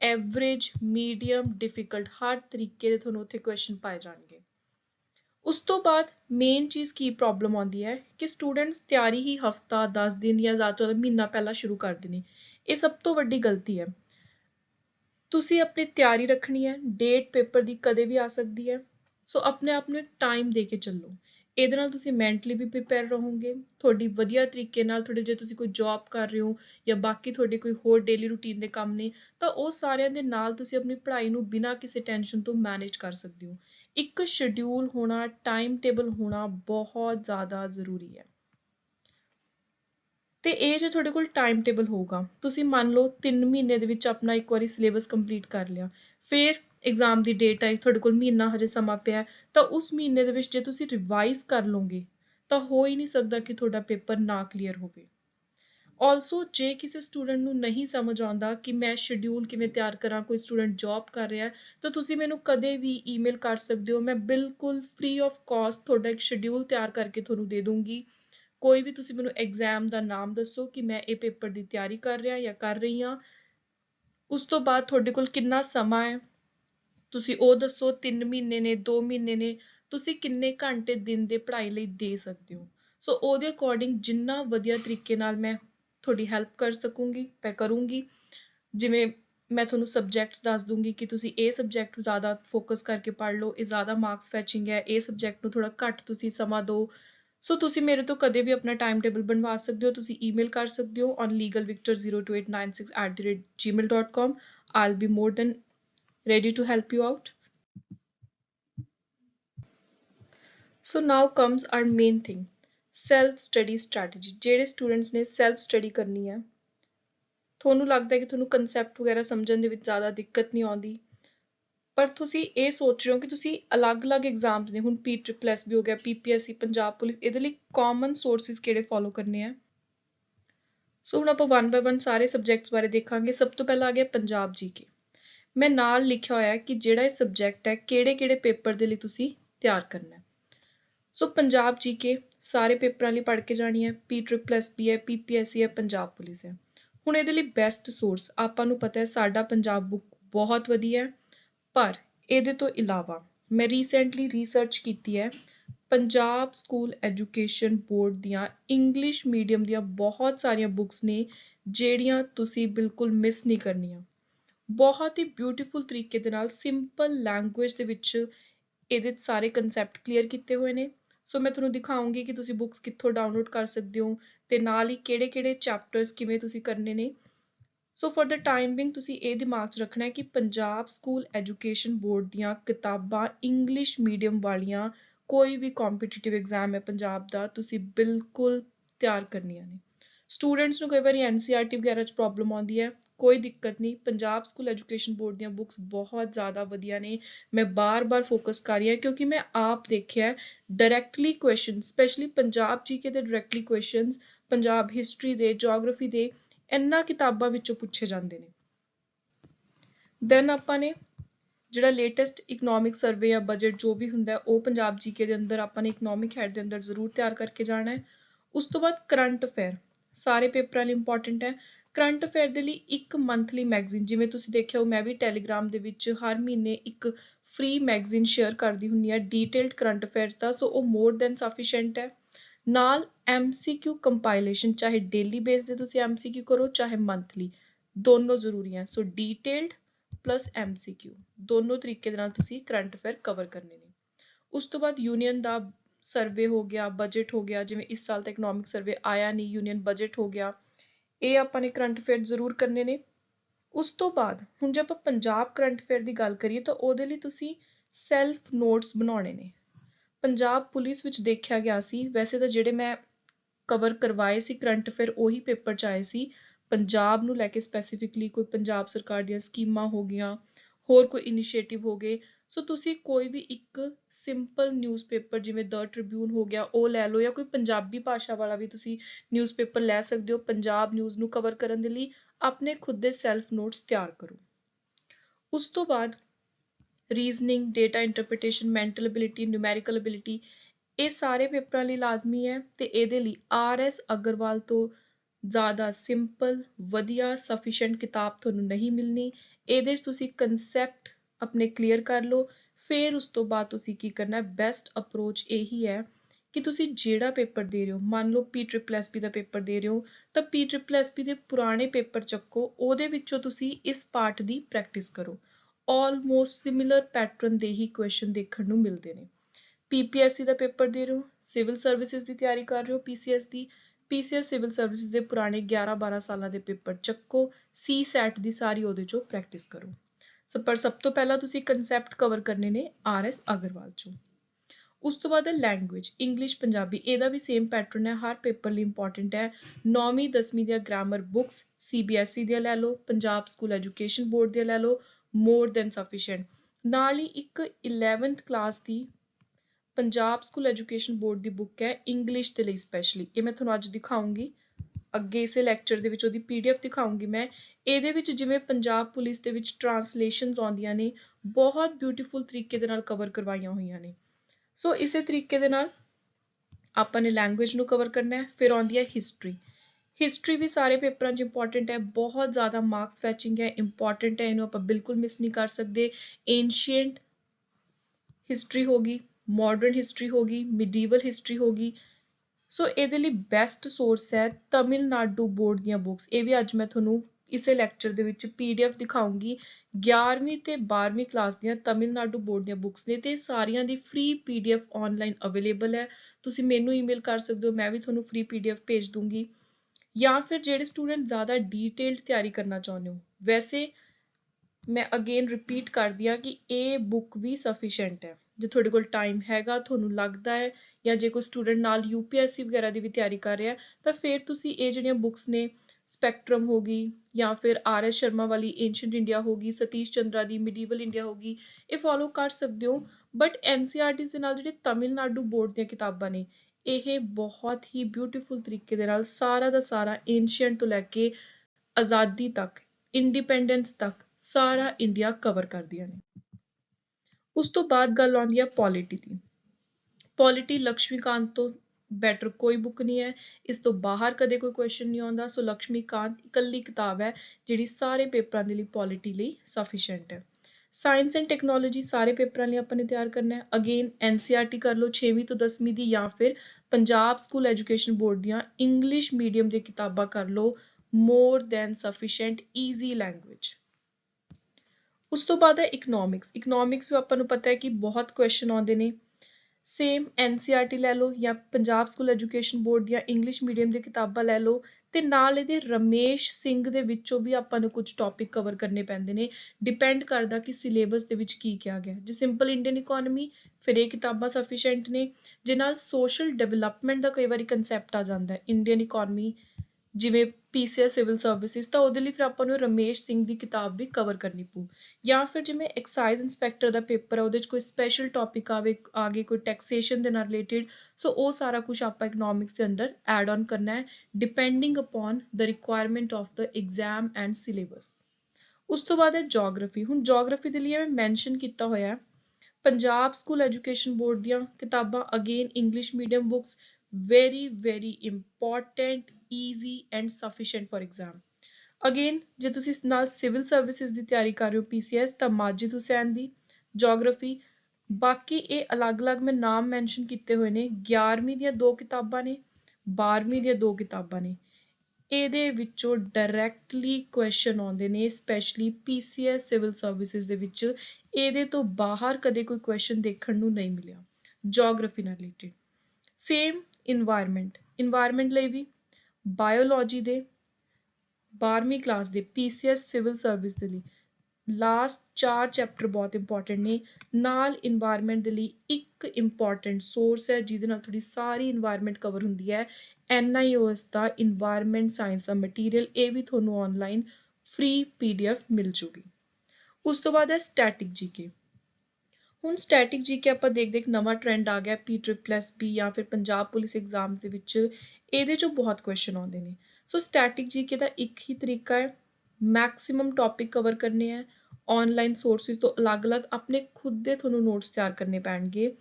ਐਵਰੇਜ ਮੀਡੀਅਮ ਡਿਫਿਕਲਟ ਹਰ ਤਰੀਕੇ ਦੇ ਤੁਹਾਨੂੰ ਉੱਥੇ ਕੁਐਸਚਨ ਪਾਏ ਜਾਣਗੇ। ਉਸ ਤੋਂ ਬਾਅਦ ਮੇਨ ਚੀਜ਼ ਕੀ ਪ੍ਰੋਬਲਮ ਆਉਂਦੀ ਹੈ ਕਿ ਸਟੂਡੈਂਟਸ ਤਿਆਰੀ ਹੀ ਹਫਤਾ 10 ਦਿਨ ਜਾਂ ਜ਼ਿਆਦਾ ਤੋਂ ਜ਼ਿਆਦਾ ਮਹੀਨਾ ਪਹਿਲਾਂ ਸ਼ੁਰੂ ਕਰਦੇ ਨੇ। ਇਹ ਸਭ ਤੋਂ ਵੱਡੀ ਗਲਤੀ ਹੈ। ਤੁਸੀਂ ਆਪਣੀ ਤਿਆਰੀ ਰੱਖਣੀ ਹੈ ਡੇਟ ਪੇਪਰ ਦੀ ਕਦੇ ਵੀ ਆ ਸਕਦੀ ਹੈ। ਸੋ ਆਪਣੇ ਆਪ ਨੂੰ ਇੱਕ ਟਾਈਮ ਦੇ ਕੇ ਚੱਲੋ। ਇਹਦੇ ਨਾਲ ਤੁਸੀਂ ਮੈਂਟਲੀ ਵੀ ਪ੍ਰਿਪੇਅਰ ਰਹੋਗੇ, ਤੁਹਾਡੀ ਵਧੀਆ ਤਰੀਕੇ ਨਾਲ ਤੁਹਾਡੇ ਜੇ ਤੁਸੀਂ ਕੋਈ ਜੌਬ ਕਰ ਰਹੇ ਹੋ ਜਾਂ ਬਾਕੀ ਤੁਹਾਡੇ ਕੋਈ ਹੋਰ ਡੇਲੀ ਰੂਟੀਨ ਦੇ ਕੰਮ ਨੇ, ਤਾਂ ਉਹ ਸਾਰਿਆਂ ਦੇ ਨਾਲ ਤੁਸੀਂ ਆਪਣੀ ਪੜ੍ਹਾਈ ਨੂੰ ਬਿਨਾਂ ਕਿਸੇ ਟੈਨਸ਼ਨ ਤੋਂ ਮੈਨੇਜ ਕਰ ਸਕਦੇ ਹੋ। ਇੱਕ ਸ਼ਡਿਊਲ ਹੋਣਾ ਟਾਈਮ ਟੇਬਲ ਹੋਣਾ ਬਹੁਤ ਜ਼ਿਆਦਾ ਜ਼ਰੂਰੀ ਹੈ। ਤੇ ਇਹ ਜੇ ਤੁਹਾਡੇ ਕੋਲ ਟਾਈਮ ਟੇਬਲ ਹੋਊਗਾ, ਤੁਸੀਂ ਮੰਨ ਲਓ 3 ਮਹੀਨੇ ਦੇ ਵਿੱਚ ਆਪਣਾ ਇੱਕ ਵਾਰੀ ਸਿਲੇਬਸ ਕੰਪਲੀਟ ਕਰ ਲਿਆ, ਫਿਰ ਐਗਜ਼ਾਮ ਦੀ ਡੇਟ ਆਈ, ਤੁਹਾਡੇ ਕੋਲ ਮਹੀਨਾ ਹਜੇ ਸਮਾਂ ਪਿਆ ਤਾਂ ਉਸ ਮਹੀਨੇ ਦੇ ਵਿੱਚ ਜੇ ਤੁਸੀਂ ਰਿਵਾਈਜ਼ ਕਰ ਲਓਗੇ, ਤਾਂ ਹੋ ਹੀ ਨਹੀਂ ਸਕਦਾ ਕਿ ਤੁਹਾਡਾ ਪੇਪਰ ਨਾ ਕਲੀਅਰ ਹੋਵੇ। ਆਲਸੋ ਜੇ ਕਿਸੇ ਸਟੂਡੈਂਟ ਨੂੰ ਨਹੀਂ ਸਮਝ ਆਉਂਦਾ ਕਿ ਮੈਂ ਸ਼ਡਿਊਲ ਕਿਵੇਂ ਤਿਆਰ ਕਰਾਂ, ਕੋਈ ਸਟੂਡੈਂਟ ਜੌਬ ਕਰ ਰਿਹਾ ਤਾਂ ਤੁਸੀਂ ਮੈਨੂੰ ਕਦੇ ਵੀ ਈਮੇਲ ਕਰ ਸਕਦੇ ਹੋ, ਮੈਂ ਬਿਲਕੁਲ ਫ੍ਰੀ ਆਫ ਕਾਸਟ ਤੁਹਾਡਾ ਇੱਕ ਸ਼ਡਿਊਲ ਤਿਆਰ ਕਰਕੇ ਤੁਹਾਨੂੰ ਦੇ ਦੂੰਗੀ। ਕੋਈ ਵੀ ਤੁਸੀਂ ਮੈਨੂੰ ਐਗਜ਼ਾਮ ਦਾ ਨਾਮ ਦੱਸੋ ਕਿ ਮੈਂ ਇਹ ਪੇਪਰ ਦੀ ਤਿਆਰੀ ਕਰ ਰਿਹਾ ਜਾਂ ਕਰ ਰਹੀ ਹਾਂ, ਉਸ ਤੋਂ ਬਾਅਦ ਤੁਹਾਡੇ ਕੋਲ ਕਿੰਨਾ ਸਮਾਂ ਹੈ ਤੁਸੀਂ ਉਹ ਦੱਸੋ ਤਿੰਨ ਮਹੀਨੇ ਨੇ, ਦੋ ਮਹੀਨੇ ਨੇ, ਤੁਸੀਂ ਕਿੰਨੇ ਘੰਟੇ ਦਿਨ ਦੇ ਪੜ੍ਹਾਈ ਲਈ ਦੇ ਸਕਦੇ ਹੋ? ਸੋ ਉਹਦੇ ਅਕੋਰਡਿੰਗ ਜਿੰਨਾ ਵਧੀਆ ਤਰੀਕੇ ਨਾਲ ਮੈਂ ਤੁਹਾਡੀ ਹੈਲਪ ਕਰ ਸਕੂੰਗੀ, ਮੈਂ ਕਰੂੰਗੀ। ਜਿਵੇਂ ਮੈਂ ਤੁਹਾਨੂੰ ਸਬਜੈਕਟਸ ਦੱਸ ਦੂੰਗੀ ਕਿ ਤੁਸੀਂ ਇਹ ਸਬਜੈਕਟ ਜ਼ਿਆਦਾ ਫੋਕਸ ਕਰਕੇ ਪੜ੍ਹ ਲਓ, ਇਹ ਜ਼ਿਆਦਾ ਮਾਰਕਸ ਫੈਚਿੰਗ ਹੈ, ਇਹ ਸਬਜੈਕਟ ਨੂੰ ਥੋੜਾ ਘੱਟ ਤੁਸੀਂ ਸਮਾਂ ਦਿਓ। ਸੋ ਤੁਸੀਂ ਮੇਰੇ ਤੋਂ ਕਦੇ ਵੀ ਆਪਣਾ ਟਾਈਮ ਟੇਬਲ ਬਣਵਾ ਸਕਦੇ ਹੋ, ਤੁਸੀਂ ਈਮੇਲ ਕਰ ਸਕਦੇ ਹੋ on legalvictor02896@gmail.com i'll be more than ready to help you out. So now comes are main thing self study strategy ਜਿਹੜੇ ਸਟੂਡੈਂਟਸ ਨੇ ਸੈਲਫ ਸਟੱਡੀ ਕਰਨੀ ਹੈ ਤੁਹਾਨੂੰ ਲੱਗਦਾ ਹੈ ਕਿ ਤੁਹਾਨੂੰ ਕਨਸੈਪਟ ਵਗੈਰਾ ਸਮਝਣ ਦੇ ਵਿੱਚ ਜ਼ਿਆਦਾ ਦਿੱਕਤ ਨਹੀਂ ਆਉਂਦੀ ਪਰ ਤੁਸੀਂ ਇਹ ਸੋਚ ਰਹੇ ਹੋ ਕਿ ਤੁਸੀਂ ਅਲੱਗ-ਅਲੱਗ ਐਗਜ਼ਾਮਸ ਨੇ ਹੁਣ ਪੀ ਟ੍ਰਿਪਲ ਐਸ ਵੀ ਹੋ ਗਿਆ ਪੀਪੀਐਸਸੀ ਪੰਜਾਬ ਪੁਲਿਸ ਇਹਦੇ ਲਈ ਕਾਮਨ ਸੋਰਸਿਸ ਕਿਹੜੇ ਫੋਲੋ ਕਰਨੇ ਆ ਸੋ ਹੁਣ ਆਪਾਂ ਵਨ ਬਾਏ ਵਨ ਸਾਰੇ ਸਬਜੈਕਟਸ ਬਾਰੇ ਦੇਖਾਂਗੇ ਸਭ ਤੋਂ ਪਹਿਲਾਂ ਆ ਗਿਆ ਪੰਜਾਬ ਜੀਕੇ ਮੈਂ ਨਾਲ ਲਿਖਿਆ ਹੋਇਆ ਕਿ ਜਿਹੜਾ ਇਹ ਸਬਜੈਕਟ ਹੈ ਕਿਹੜੇ-ਕਿਹੜੇ ਪੇਪਰ ਦੇ ਲਈ ਤੁਸੀਂ ਤਿਆਰ ਕਰਨਾ ਹੈ। ਸੋ ਪੰਜਾਬ ਜੀਕੇ ਸਾਰੇ ਪੇਪਰਾਂ ਲਈ ਪੜ੍ਹ ਕੇ ਜਾਣੀ ਹੈ ਪੀ ਟ੍ਰਿਪਲ ਐਸ ਪੀ ਹੈ ਪੀਪੀਐਸਸੀ ਹੈ ਪੰਜਾਬ ਪੁਲਿਸ ਹੈ। ਹੁਣ ਇਹਦੇ ਲਈ ਬੈਸਟ ਸੋਰਸ ਆਪਾਂ ਨੂੰ ਪਤਾ ਹੈ, ਸਾਡਾ ਪੰਜਾਬ ਬੁੱਕ ਬਹੁਤ ਵਧੀਆ ਹੈ, ਪਰ ਇਹਦੇ ਤੋਂ ਇਲਾਵਾ ਮੈਂ ਰੀਸੈਂਟਲੀ ਰਿਸਰਚ ਕੀਤੀ ਹੈ, ਪੰਜਾਬ ਸਕੂਲ ਐਜੂਕੇਸ਼ਨ ਬੋਰਡ ਦੀਆਂ ਇੰਗਲਿਸ਼ ਮੀਡੀਅਮ ਦੀਆਂ ਬਹੁਤ ਸਾਰੀਆਂ ਬੁੱਕਸ ਨੇ, ਜਿਹੜੀਆਂ ਤੁਸੀਂ ਬਿਲਕੁਲ ਮਿਸ ਨਹੀਂ ਕਰਨੀਆਂ। ਬਹੁਤ ਹੀ ਬਿਊਟੀਫੁਲ ਤਰੀਕੇ ਦੇ ਨਾਲ ਸਿੰਪਲ ਲੈਂਗੁਏਜ ਦੇ ਵਿੱਚ ਇਹਦੇ ਸਾਰੇ ਕਨਸੈਪਟ ਕਲੀਅਰ ਕੀਤੇ ਹੋਏ ਨੇ। ਸੋ ਮੈਂ ਤੁਹਾਨੂੰ ਦਿਖਾਉਂਗੀ ਕਿ ਤੁਸੀਂ ਬੁੱਕਸ ਕਿੱਥੋਂ ਡਾਊਨਲੋਡ ਕਰ ਸਕਦੇ ਹੋ ਤੇ ਨਾਲ ਹੀ ਕਿਹੜੇ-ਕਿਹੜੇ ਚੈਪਟਰਸ ਕਿਵੇਂ ਤੁਸੀਂ ਕਰਨੇ ਨੇ। So for the time being ਤੁਸੀਂ ਇਹ ਦਿਮਾਗ 'ਚ ਰੱਖਣਾ ਹੈ ਕਿ ਪੰਜਾਬ ਸਕੂਲ ਐਜੂਕੇਸ਼ਨ ਬੋਰਡ ਦੀਆਂ ਕਿਤਾਬਾਂ ਇੰਗਲਿਸ਼ ਮੀਡੀਅਮ ਵਾਲੀਆਂ ਕੋਈ ਵੀ ਕੰਪੀਟੀਟਿਵ ਐਗਜ਼ਾਮ ਹੈ ਪੰਜਾਬ ਦਾ, ਤੁਸੀਂ ਬਿਲਕੁਲ ਤਿਆਰ ਕਰਨੀਆਂ ਨੇ। ਸਟੂਡੈਂਟਸ ਨੂੰ ਕਈ ਵਾਰੀ ਐਨਸੀਈਆਰਟੀ ਵਗੈਰਾ 'ਚ ਪ੍ਰੋਬਲਮ ਆਉਂਦੀ ਹੈ। ਕੋਈ ਦਿੱਕਤ ਨਹੀਂ। ਪੰਜਾਬ ਸਕੂਲ ਐਜੂਕੇਸ਼ਨ ਬੋਰਡ ਦੀਆਂ ਬੁੱਕਸ ਬਹੁਤ ਜ਼ਿਆਦਾ ਵਧੀਆ ਨੇ। ਮੈਂ ਬਾਰ-ਬਾਰ ਫੋਕਸ ਕਰ ਰਹੀ ਹਾਂ ਕਿਉਂਕਿ ਮੈਂ ਆਪ ਦੇਖਿਆ directly question specially Punjab GK ਦੇ ਡਾਇਰੈਕਟਲੀ ਕੁਐਸਚਨਸ ਪੰਜਾਬ ਹਿਸਟਰੀ ਦੇ ਜੀਓਗ੍ਰਾਫੀ ਦੇ, ਇੰਨਾ ਕਿਤਾਬਾਂ ਵਿੱਚੋਂ ਪੁੱਛੇ ਜਾਂਦੇ ਨੇ। ਦੈਨ ਆਪਾਂ ਨੇ ਜਿਹੜਾ ਲੇਟੈਸਟ ਇਕਨੋਮਿਕ ਸਰਵੇ ਜਾਂ ਬਜਟ ਜੋ ਵੀ ਹੁੰਦਾ ਉਹ ਪੰਜਾਬ ਜੀਕੇ ਦੇ ਅੰਦਰ ਆਪਾਂ ਨੇ ਇਕਨੋਮਿਕ ਹੈਡ ਦੇ ਅੰਦਰ ਜ਼ਰੂਰ ਤਿਆਰ ਕਰਕੇ ਜਾਣਾ ਹੈ। ਉਸ ਤੋਂ ਬਾਅਦ ਕਰੰਟ ਅਫੇਅਰ ਸਾਰੇ ਪੇਪਰਾਂ ਲਈ ਇੰਪੋਰਟੈਂਟ ਹੈ। ਕਰੰਟ ਅਫੇਅਰ ਦੇ ਲਈ ਇੱਕ ਮੰਥਲੀ ਮੈਗਜ਼ੀਨ ਜਿਵੇਂ ਤੁਸੀਂ ਦੇਖਿਆ ਹੋ ਮੈਂ ਵੀ ਟੈਲੀਗ੍ਰਾਮ ਦੇ ਵਿੱਚ ਹਰ ਮਹੀਨੇ ਇੱਕ ਫ੍ਰੀ ਮੈਗਜ਼ੀਨ ਸ਼ੇਅਰ ਕਰਦੀ ਹੁੰਨੀ ਆ ਡੀਟੇਲਡ ਕਰੰਟ ਅਫੇਅਰਸ ਦਾ ਸੋ ਉਹ ਮੋਰ ਦੈਨ ਸਫੀਸ਼ੀਐਂਟ ਹੈ। ਨਾਲ ਐਮਸੀਕਿਊ ਕੰਪਾਈਲੇਸ਼ਨ ਚਾਹੇ ਡੇਲੀ ਬੇਸ ਤੇ ਤੁਸੀਂ ਐਮਸੀਕਿਊ ਕਰੋ, ਚਾਹੇ ਮੰਥਲੀ ਦੋਨੋਂ ਜ਼ਰੂਰੀ ਹੈ। ਸੋ ਡੀਟੇਲਡ ਪਲੱਸ ਐਮਸੀਕਿਊ ਦੋਨੋਂ ਤਰੀਕੇ ਦੇ ਨਾਲ ਤੁਸੀਂ ਕਰੰਟ ਅਫੇਅਰ ਕਵਰ ਕਰਨੇ ਨੇ। ਉਸ ਤੋਂ ਬਾਅਦ ਯੂਨੀਅਨ ਦਾ ਸਰਵੇ ਹੋ ਗਿਆ ਬਜਟ ਹੋ ਗਿਆ, ਜਿਵੇਂ ਇਸ ਸਾਲ ਤਾਂ ਇਕਨੋਮਿਕ ਸਰਵੇ ਆਇਆ ਨਹੀਂ ਯੂਨੀਅਨ ਬਜਟ ਹੋ ਗਿਆ। ਇਹ ਆਪਾਂ ਨੇ ਕਰੰਟ ਅਫੇਅਰ ਜ਼ਰੂਰ ਕਰਨੇ ਨੇ। ਉਸ ਤੋਂ ਬਾਅਦ, ਹੁਣ ਜੇ ਆਪਾਂ ਪੰਜਾਬ ਕਰੰਟ ਅਫੇਅਰ ਦੀ ਗੱਲ ਕਰੀਏ ਤਾਂ ਉਹਦੇ ਲਈ ਤੁਸੀਂ ਸੈਲਫ ਨੋਟਸ ਬਣਾਉਣੇ ਨੇ। ਪੰਜਾਬ ਪੁਲਿਸ ਵਿੱਚ ਦੇਖਿਆ ਗਿਆ ਸੀ, ਵੈਸੇ ਤਾਂ ਜਿਹੜੇ ਮੈਂ ਕਵਰ ਕਰਵਾਏ ਸੀ ਕਰੰਟ ਅਫੇਅਰ, ਉਹੀ ਪੇਪਰ 'ਚ ਆਏ ਸੀ। ਪੰਜਾਬ ਨੂੰ ਲੈ ਕੇ ਸਪੈਸੀਫਿਕਲੀ ਕੋਈ ਪੰਜਾਬ ਸਰਕਾਰ ਦੀਆਂ ਸਕੀਮਾਂ ਹੋ ਗਈਆਂ, ਹੋਰ ਕੋਈ ਇਨੀਸ਼ੀਏਟਿਵ ਹੋ ਗਏ ਸੋ ਤੁਸੀਂ ਕੋਈ ਵੀ ਇੱਕ ਸਿੰਪਲ ਨਿਊਜ਼ਪੇਪਰ ਜਿਵੇਂ ਦ ਟ੍ਰਿਬਿਊਨ ਹੋ ਗਿਆ, ਉਹ ਲੈ ਲਓ ਜਾਂ ਕੋਈ ਪੰਜਾਬੀ ਭਾਸ਼ਾ ਵਾਲਾ ਵੀ ਤੁਸੀਂ ਨਿਊਜ਼ਪੇਪਰ ਲੈ ਸਕਦੇ ਹੋ, ਪੰਜਾਬ ਨਿਊਜ਼ ਨੂੰ ਕਵਰ ਕਰਨ ਦੇ ਲਈ, ਆਪਣੇ ਖੁਦ ਦੇ ਸੈਲਫ ਨੋਟਸ ਤਿਆਰ ਕਰੋ। ਉਸ ਤੋਂ ਬਾਅਦ reasoning data interpretation mental ability numerical ability ਇਹ ਸਾਰੇ ਪੇਪਰਾਂ ਲਈ ਲਾਜ਼ਮੀ ਹੈ ਤੇ ਇਹਦੇ ਲਈ ਆਰ ਐਸ ਅਗਰਵਾਲ ਤੋਂ ਜ਼ਿਆਦਾ ਸਿੰਪਲ ਵਧੀਆ ਸਫੀਸ਼ੀਐਂਟ ਕਿਤਾਬ ਤੁਹਾਨੂੰ ਨਹੀਂ ਮਿਲਣੀ। ਇਹਦੇ 'ਚ ਤੁਸੀਂ ਕਨਸੈਪਟ ਆਪਣੇ ਕਲੀਅਰ ਕਰ ਲਓ। ਫਿਰ ਉਸ ਤੋਂ ਬਾਅਦ ਤੁਸੀਂ ਕੀ ਕਰਨਾ ਬੈਸਟ ਅਪਰੋਚ ਇਹੀ ਹੈ ਕਿ ਤੁਸੀਂ ਜਿਹੜਾ ਪੇਪਰ ਦੇ ਰਹੇ ਹੋ, ਮੰਨ ਲਓ ਪੀ ਟ੍ਰਿਪਲ ਐਸ ਪੀ ਦਾ ਪੇਪਰ ਦੇ ਰਹੇ ਹੋ, ਤਾਂ ਪੀ ਟ੍ਰਿਪਲ ਐਸ ਪੀ ਦੇ ਪੁਰਾਣੇ ਪੇਪਰ ਚੱਕੋ, ਉਹਦੇ ਵਿੱਚੋਂ ਤੁਸੀਂ ਇਸ ਪਾਰਟ ਦੀ ਪ੍ਰੈਕਟਿਸ ਕਰੋ। ਆਲਮੋਸਟ ਸਿਮਿਲਰ ਪੈਟਰਨ ਦੇ ਹੀ ਕੁਐਸਚਨ ਦੇਖਣ ਨੂੰ ਮਿਲਦੇ ਨੇ। ਪੀਪੀਐਸਸੀ ਦਾ ਪੇਪਰ ਦੇ ਰਹੇ ਹੋ ਸਿਵਲ ਸਰਵਿਸਿਜ਼ ਦੀ ਤਿਆਰੀ ਕਰ ਰਹੇ ਹੋ ਪੀਸੀਐਸ ਦੀ। ਪੀਸੀਐਸ ਸਿਵਲ ਸਰਵਿਸਿਜ਼ ਦੇ ਪੁਰਾਣੇ 11 12 ਸਾਲਾਂ ਦੇ ਪੇਪਰ ਚੱਕੋ ਸੀ ਸੈਟ ਦੀ ਸਾਰੀ ਉਹਦੇ ਚੋਂ ਪ੍ਰੈਕਟਿਸ ਕਰੋ। ਸੋ ਪਰ ਸਭ ਤੋਂ ਪਹਿਲਾਂ ਤੁਸੀਂ ਕਨਸੈਪਟ ਕਵਰ ਕਰਨੇ ਨੇ ਆਰ ਐਸ ਅਗਰਵਾਲ ਚੋਂ। ਉਸ ਤੋਂ ਬਾਅਦ ਲੈਂਗੁਏਜ ਇੰਗਲਿਸ਼ ਪੰਜਾਬੀ, ਇਹਦਾ ਵੀ ਸੇਮ ਪੈਟਰਨ ਹੈ, ਹਰ ਪੇਪਰ ਲਈ ਇੰਪੋਰਟੈਂਟ ਹੈ। 9ਵੀਂ 10ਵੀਂ ਦੀਆਂ ਗ੍ਰਾਮਰ ਬੁੱਕਸ ਸੀਬੀਐਸਈ ਦੀਆਂ ਲੈ ਲਓ, ਪੰਜਾਬ ਸਕੂਲ ਐਜੂਕੇਸ਼ਨ ਬੋਰਡ ਦੀਆਂ ਲੈ ਲਓ ਮੋਰ ਦੈਨ ਸਫੀਸ਼ੀਐਂਟ ਨਾਲ ਹੀ ਇੱਕ 11th ਕਲਾਸ ਦੀ ਪੰਜਾਬ ਸਕੂਲ ਐਜੂਕੇਸ਼ਨ ਬੋਰਡ ਦੀ ਬੁੱਕ ਹੈ ਇੰਗਲਿਸ਼ ਦੇ ਲਈ ਸਪੈਸ਼ਲੀ ਇਹ ਮੈਂ ਤੁਹਾਨੂੰ ਅੱਜ ਦਿਖਾਉਂਗੀ। ਅੱਗੇ ਇਸੇ ਲੈਕਚਰ ਦੇ ਵਿੱਚ ਉਹਦੀ ਪੀਡੀਐਫ ਦਿਖਾਉਂਗੀ ਮੈਂ। ਇਹਦੇ ਵਿੱਚ ਜਿਵੇਂ ਪੰਜਾਬ ਪੁਲਿਸ ਦੇ ਵਿੱਚ ਟਰਾਂਸਲੇਸ਼ਨਸ ਆਉਂਦੀਆਂ ਨੇ, ਬਹੁਤ ਬਿਊਟੀਫੁਲ ਤਰੀਕੇ ਦੇ ਨਾਲ ਕਵਰ ਕਰਵਾਈਆਂ ਹੋਈਆਂ ਨੇ। ਸੋ ਇਸੇ ਤਰੀਕੇ ਦੇ ਨਾਲ ਆਪਾਂ ਨੇ ਲੈਂਗੁਏਜ ਨੂੰ ਕਵਰ ਕਰਨਾ ਹੈ, ਫਿਰ ਆਉਂਦੀ ਹੈ ਹਿਸਟਰੀ ਹਿਸਟਰੀ ਵੀ ਸਾਰੇ ਪੇਪਰਾਂ 'ਚ ਇੰਪੋਰਟੈਂਟ ਹੈ, ਬਹੁਤ ਜ਼ਿਆਦਾ ਮਾਰਕਸ ਫੈਚਿੰਗ ਹੈ ਇੰਪੋਰਟੈਂਟ ਹੈ, ਇਹਨੂੰ ਆਪਾਂ ਬਿਲਕੁਲ ਮਿਸ ਨਹੀਂ ਕਰ ਸਕਦੇ। ਏਂਸ਼ੀਅੰਟ ਹਿਸਟਰੀ ਹੋਗੀ ਮਾਡਰਨ ਹਿਸਟਰੀ ਹੋਗੀ ਮਿਡੀਵਲ ਹਿਸਟਰੀ ਹੋਗੀ ਸੋ ਇਹਦੇ ਲਈ ਬੈਸਟ ਸੋਰਸ ਹੈ ਤਮਿਲਨਾਡੂ ਬੋਰਡ ਦੀਆਂ ਬੁੱਕਸ ਇਹ ਵੀ ਅੱਜ ਮੈਂ ਤੁਹਾਨੂੰ ਇਸੇ ਲੈਕਚਰ ਦੇ ਵਿੱਚ ਪੀਡੀਐਫ ਦਿਖਾਉਂਗੀ। 11ਵੀਂ ਤੇ 12ਵੀਂ ਕਲਾਸ ਦੀਆਂ ਤਮਿਲਨਾਡੂ ਬੋਰਡ ਦੀਆਂ ਬੁੱਕਸ ਨੇ ਤੇ ਸਾਰੀਆਂ ਦੀ ਫ੍ਰੀ ਪੀਡੀਐਫ ਆਨਲਾਈਨ ਅਵੇਲੇਬਲ ਹੈ। ਤੁਸੀਂ ਮੈਨੂੰ ਈਮੇਲ ਕਰ ਸਕਦੇ ਹੋ, ਮੈਂ ਵੀ ਤੁਹਾਨੂੰ ਫ੍ਰੀ ਪੀਡੀਐਫ ਭੇਜ ਦੂੰਗੀ। ਜਾਂ ਫਿਰ ਜਿਹੜੇ ਸਟੂਡੈਂਟ ਜ਼ਿਆਦਾ ਡੀਟੇਲਡ ਤਿਆਰੀ ਕਰਨਾ ਚਾਹੁੰਦੇ ਹੋ, ਵੈਸੇ ਮੈਂ ਅਗੇਨ ਰਿਪੀਟ ਕਰਦੀ ਹਾਂ ਕਿ ਇਹ ਬੁੱਕ ਵੀ ਸਫੀਸ਼ੀਐਂਟ ਹੈ। ਜੇ ਤੁਹਾਡੇ ਕੋਲ ਟਾਈਮ ਹੈਗਾ, ਤੁਹਾਨੂੰ ਲੱਗਦਾ ਹੈ ਜਾਂ ਜੇ ਕੋਈ ਸਟੂਡੈਂਟ ਨਾਲ ਯੂਪੀਐਸਸੀ ਵਗੈਰਾ ਦੀ ਵੀ ਤਿਆਰੀ ਕਰ ਰਿਹਾ ਤਾਂ ਫਿਰ ਤੁਸੀਂ ਇਹ ਜਿਹੜੀਆਂ ਬੁੱਕਸ ਨੇ ਸਪੈਕਟਰਮ ਹੋ ਗਈ ਜਾਂ ਫਿਰ ਆਰ ਐਸ ਸ਼ਰਮਾ ਵਾਲੀ ਏਂਸ਼ੀਅੰਟ ਇੰਡੀਆ ਹੋ ਗਈ ਸਤੀਸ਼ ਚੰਦਰਾ ਦੀ ਮਿਡੀਵਲ ਇੰਡੀਆ ਹੋ ਗਈ, ਇਹ ਫੋਲੋ ਕਰ ਸਕਦੇ ਹੋ ਬਟ ਐਨਸੀਆਰਟੀਜ਼ ਦੇ ਨਾਲ ਜਿਹੜੇ ਤਾਮਿਲਨਾਡੂ ਬੋਰਡ ਦੀਆਂ ਕਿਤਾਬਾਂ ਨੇ, ਇਹ ਬਹੁਤ ਹੀ ਬਿਊਟੀਫੁਲ ਤਰੀਕੇ ਦੇ ਨਾਲ ਸਾਰਾ ਦਾ ਸਾਰਾ ਏਂਸ਼ੀਅੰਟ ਤੋਂ ਲੈ ਕੇ ਆਜ਼ਾਦੀ ਤੱਕ ਇੰਡੀਪੈਂਡੈਂਸ ਤੱਕ ਸਾਰਾ ਇੰਡੀਆ ਕਵਰ ਕਰਦੀਆਂ ਨੇ। ਉਸ ਤੋਂ ਬਾਅਦ ਗੱਲ ਆਉਂਦੀ ਹੈ ਪੋਲਿਟੀ ਦੀ। ਪੋਲਿਟੀ ਲక్ష్ਮੀਕਾਂਤ ਤੋਂ ਬੈਟਰ ਕੋਈ ਬੁੱਕ ਨਹੀਂ ਹੈ। ਇਸ ਤੋਂ ਬਾਹਰ ਕਦੇ ਕੋਈ ਕੁਐਸਚਨ ਨਹੀਂ ਆਉਂਦਾ। ਸੋ ਲక్ష్ਮੀਕਾਂਤ ਇਕੱਲੀ ਕਿਤਾਬ ਹੈ, ਜਿਹੜੀ ਸਾਰੇ ਪੇਪਰਾਂ ਦੇ ਲਈ ਪੋਲਿਟੀ ਲਈ ਸਫੀਸ਼ੀਐਂਟ ਹੈ। ਸਾਇੰਸ ਐਂਡ ਟੈਕਨੋਲੋਜੀ ਸਾਰੇ ਪੇਪਰਾਂ ਲਈ ਆਪਾਂ ਨੇ ਤਿਆਰ ਕਰਨਾ ਹੈ। ਅਗੇਨ ਐਨਸੀਆਰਟੀ ਕਰ ਲਓ 6ਵੀਂ ਤੋਂ 10ਵੀਂ ਦੀ ਜਾਂ ਫਿਰ ਪੰਜਾਬ ਸਕੂਲ ਐਜੂਕੇਸ਼ਨ ਬੋਰਡ ਦੀਆਂ ਇੰਗਲਿਸ਼ ਮੀਡੀਅਮ ਦੀਆਂ ਕਿਤਾਬਾਂ ਕਰ ਲਓ। More than sufficient easy language ਉਸ ਤੋਂ ਬਾਅਦ ਹੈ ਇਕਨੋਮਿਕਸ ਇਕਨੋਮਿਕਸ ਵੀ ਆਪਾਂ ਨੂੰ ਪਤਾ ਹੈ ਕਿ ਬਹੁਤ ਕੁਐਸਚਨ ਆਉਂਦੇ ਨੇ। ਸੇਮ ਐਨਸੀਆਰਟੀ ਲੈ ਲਓ ਜਾਂ ਪੰਜਾਬ ਸਕੂਲ ਐਜੂਕੇਸ਼ਨ ਬੋਰਡ ਦੀਆਂ ਇੰਗਲਿਸ਼ ਮੀਡੀਅਮ ਦੀਆਂ ਕਿਤਾਬਾਂ ਲੈ ਲਓ ਤੇ ਨਾਲ ਇਹਦੇ ਰਮੇਸ਼ ਸਿੰਘ ਦੇ ਵਿੱਚੋਂ ਵੀ ਆਪਾਂ ਨੂੰ ਕੁਝ ਟੌਪਿਕ ਕਵਰ ਕਰਨੇ ਪੈਂਦੇ ਨੇ। ਡਿਪੈਂਡ ਕਰਦਾ ਕਿ ਸਿਲੇਬਸ ਦੇ ਵਿੱਚ ਕੀ ਕਿਹਾ ਗਿਆ। ਜੇ ਸਿੰਪਲ ਇੰਡੀਅਨ ਇਕਨੋਮੀ ਫਿਰ ਇਹ ਕਿਤਾਬਾਂ ਸਫੀਸ਼ੀਐਂਟ ਨੇ। ਜੇ ਨਾਲ ਸੋਸ਼ਲ ਡਿਵੈਲਪਮੈਂਟ ਦਾ ਕਈ ਵਾਰੀ ਕਨਸੈਪਟ ਆ ਜਾਂਦਾ ਹੈ। ਇੰਡੀਅਨ ਇਕਨੋਮੀ ਜਿਵੇਂ ਪੀਸੀਐਸ ਸਿਵਲ ਸਰਵਿਸਿਜ਼ ਤਾਂ ਉਹਦੇ ਲਈ ਫਿਰ ਆਪਾਂ ਨੂੰ ਰਮੇਸ਼ ਸਿੰਘ ਦੀ ਕਿਤਾਬ ਵੀ ਕਵਰ ਕਰਨੀ ਪਊ। ਜਾਂ ਫਿਰ ਜਿਵੇਂ ਐਕਸਾਈਜ਼ ਇੰਸਪੈਕਟਰ ਦਾ ਪੇਪਰ ਹੈ ਉਹਦੇ 'ਚ ਕੋਈ ਸਪੈਸ਼ਲ ਟੌਪਿਕ ਆਵੇ, ਆਗੇ ਕੋਈ ਟੈਕਸੇਸ਼ਨ ਦੇ ਨਾਲ ਰਿਲੇਟਡ ਸੋ ਉਹ ਸਾਰਾ ਕੁਝ ਆਪਾਂ ਇਕਨੋਮਿਕਸ ਦੇ ਅੰਦਰ ਐਡ ਆਨ ਕਰਨਾ ਹੈ depending upon the requirement of the exam and syllabus ਉਸ ਤੋਂ ਬਾਅਦ ਹੈ ਜੀਓਗ੍ਰਾਫੀ ਹੁਣ ਜੀਓਗ੍ਰਾਫੀ ਦੇ ਲਈ ਮੈਂ ਮੈਂਸ਼ਨ ਕੀਤਾ ਹੋਇਆ ਹੈ, ਪੰਜਾਬ ਸਕੂਲ ਐਜੂਕੇਸ਼ਨ ਬੋਰਡ ਦੀਆਂ ਕਿਤਾਬਾਂ again English medium books very very important, easy and sufficient for exam. Again ਜੇ ਤੁਸੀਂ ਇਸ ਨਾਲ ਸਿਵਲ ਸਰਵਿਸਿਜ਼ ਦੀ ਤਿਆਰੀ ਕਰ ਰਹੇ ਹੋ ਪੀਸੀਐਸ ਤਾਂ ਮਾਜਿਦ ਹੁਸੈਨ ਦੀ ਜੀਓਗ੍ਰਾਫੀ ਬਾਕੀ ਇਹ ਅਲੱਗ-ਅਲੱਗ ਮੈਂ ਨਾਮ ਮੈਂਸ਼ਨ ਕੀਤੇ ਹੋਏ ਨੇ 11ਵੀਂ ਦੀਆਂ ਦੋ ਕਿਤਾਬਾਂ ਨੇ 12ਵੀਂ ਦੀਆਂ ਦੋ ਕਿਤਾਬਾਂ ਨੇ। ਇਹਦੇ ਵਿੱਚੋਂ ਡਾਇਰੈਕਟਲੀ ਕੁਐਸਚਨ ਆਉਂਦੇ ਨੇ ਸਪੈਸ਼ਲੀ ਪੀਸੀਐਸ ਸਿਵਲ ਸਰਵਿਸਿਜ਼ ਦੇ ਵਿੱਚ, ਇਹਦੇ ਤੋਂ ਬਾਹਰ ਕਦੇ ਕੋਈ ਕੁਐਸਚਨ ਦੇਖਣ ਨੂੰ ਨਹੀਂ ਮਿਲਿਆ ਜੀਓਗ੍ਰਾਫੀ ਨਾਲ ਰਿਲੇਟਡ ਸੇਮ ਇਨਵਾਇਰਨਮੈਂਟ ਇਨਵਾਇਰਨਮੈਂਟ ਲਈ ਵੀ ਬਾਇਓਲੋਜੀ ਦੇ 12ਵੀਂ ਕਲਾਸ ਦੇ ਪੀਸੀਐਸ ਸਿਵਲ ਸਰਵਿਸ ਦੇ ਲਈ ਲਾਸਟ ਚਾਰ ਚੈਪਟਰ ਬਹੁਤ ਇੰਪੋਰਟੈਂਟ ਨੇ। ਨਾਲ ਇਨਵਾਇਰਨਮੈਂਟ ਦੇ ਲਈ ਇੱਕ ਇੰਪੋਰਟੈਂਟ ਸੋਰਸ ਹੈ, ਜਿਹਦੇ ਨਾਲ ਤੁਹਾਡੀ ਸਾਰੀ ਇਨਵਾਇਰਨਮੈਂਟ ਕਵਰ ਹੁੰਦੀ ਹੈ। ਐਨਆਈਓਐਸ ਦਾ ਇਨਵਾਇਰਨਮੈਂਟ ਸਾਇੰਸ ਦਾ ਮਟੀਰੀਅਲ ਇਹ ਵੀ ਤੁਹਾਨੂੰ ਆਨਲਾਈਨ ਫ੍ਰੀ ਪੀਡੀਐਫ ਮਿਲ ਜੂਗੀ। ਉਸ ਤੋਂ ਬਾਅਦ ਹੈ ਸਟੈਟਿਕ ਜੀਕੇ ਹੁਣ ਸਟੈਟਿਕ ਜੀਕੇ ਆਪਾਂ ਦੇਖਦੇ ਇੱਕ ਨਵਾਂ ਟ੍ਰੈਂਡ ਆ ਗਿਆ ਪੀ ਟ੍ਰਿਪਲਸ ਐਸ ਬੀ ਜਾਂ ਫਿਰ ਪੰਜਾਬ ਪੁਲਿਸ ਐਗਜ਼ਾਮ ਦੇ ਵਿੱਚ, ਇਹਦੇ ਚੋਂ ਬਹੁਤ ਕੁਐਸਚਨ ਆਉਂਦੇ ਨੇ। ਸੋ ਸਟੈਟਿਕ ਜੀਕੇ ਦਾ ਇੱਕ ਹੀ ਤਰੀਕਾ ਹੈ ਮੈਕਸਿਮਮ ਟੌਪਿਕ ਕਵਰ ਕਰਨੇ ਹੈ ਆਨਲਾਈਨ ਸੋਰਸਿਸ ਤੋਂ ਅਲੱਗ-ਅਲੱਗ ਆਪਣੇ ਖੁਦ ਦੇ ਤੁਹਾਨੂੰ ਨੋਟਸ ਤਿਆਰ ਕਰਨੇ ਪੈਣਗੇ।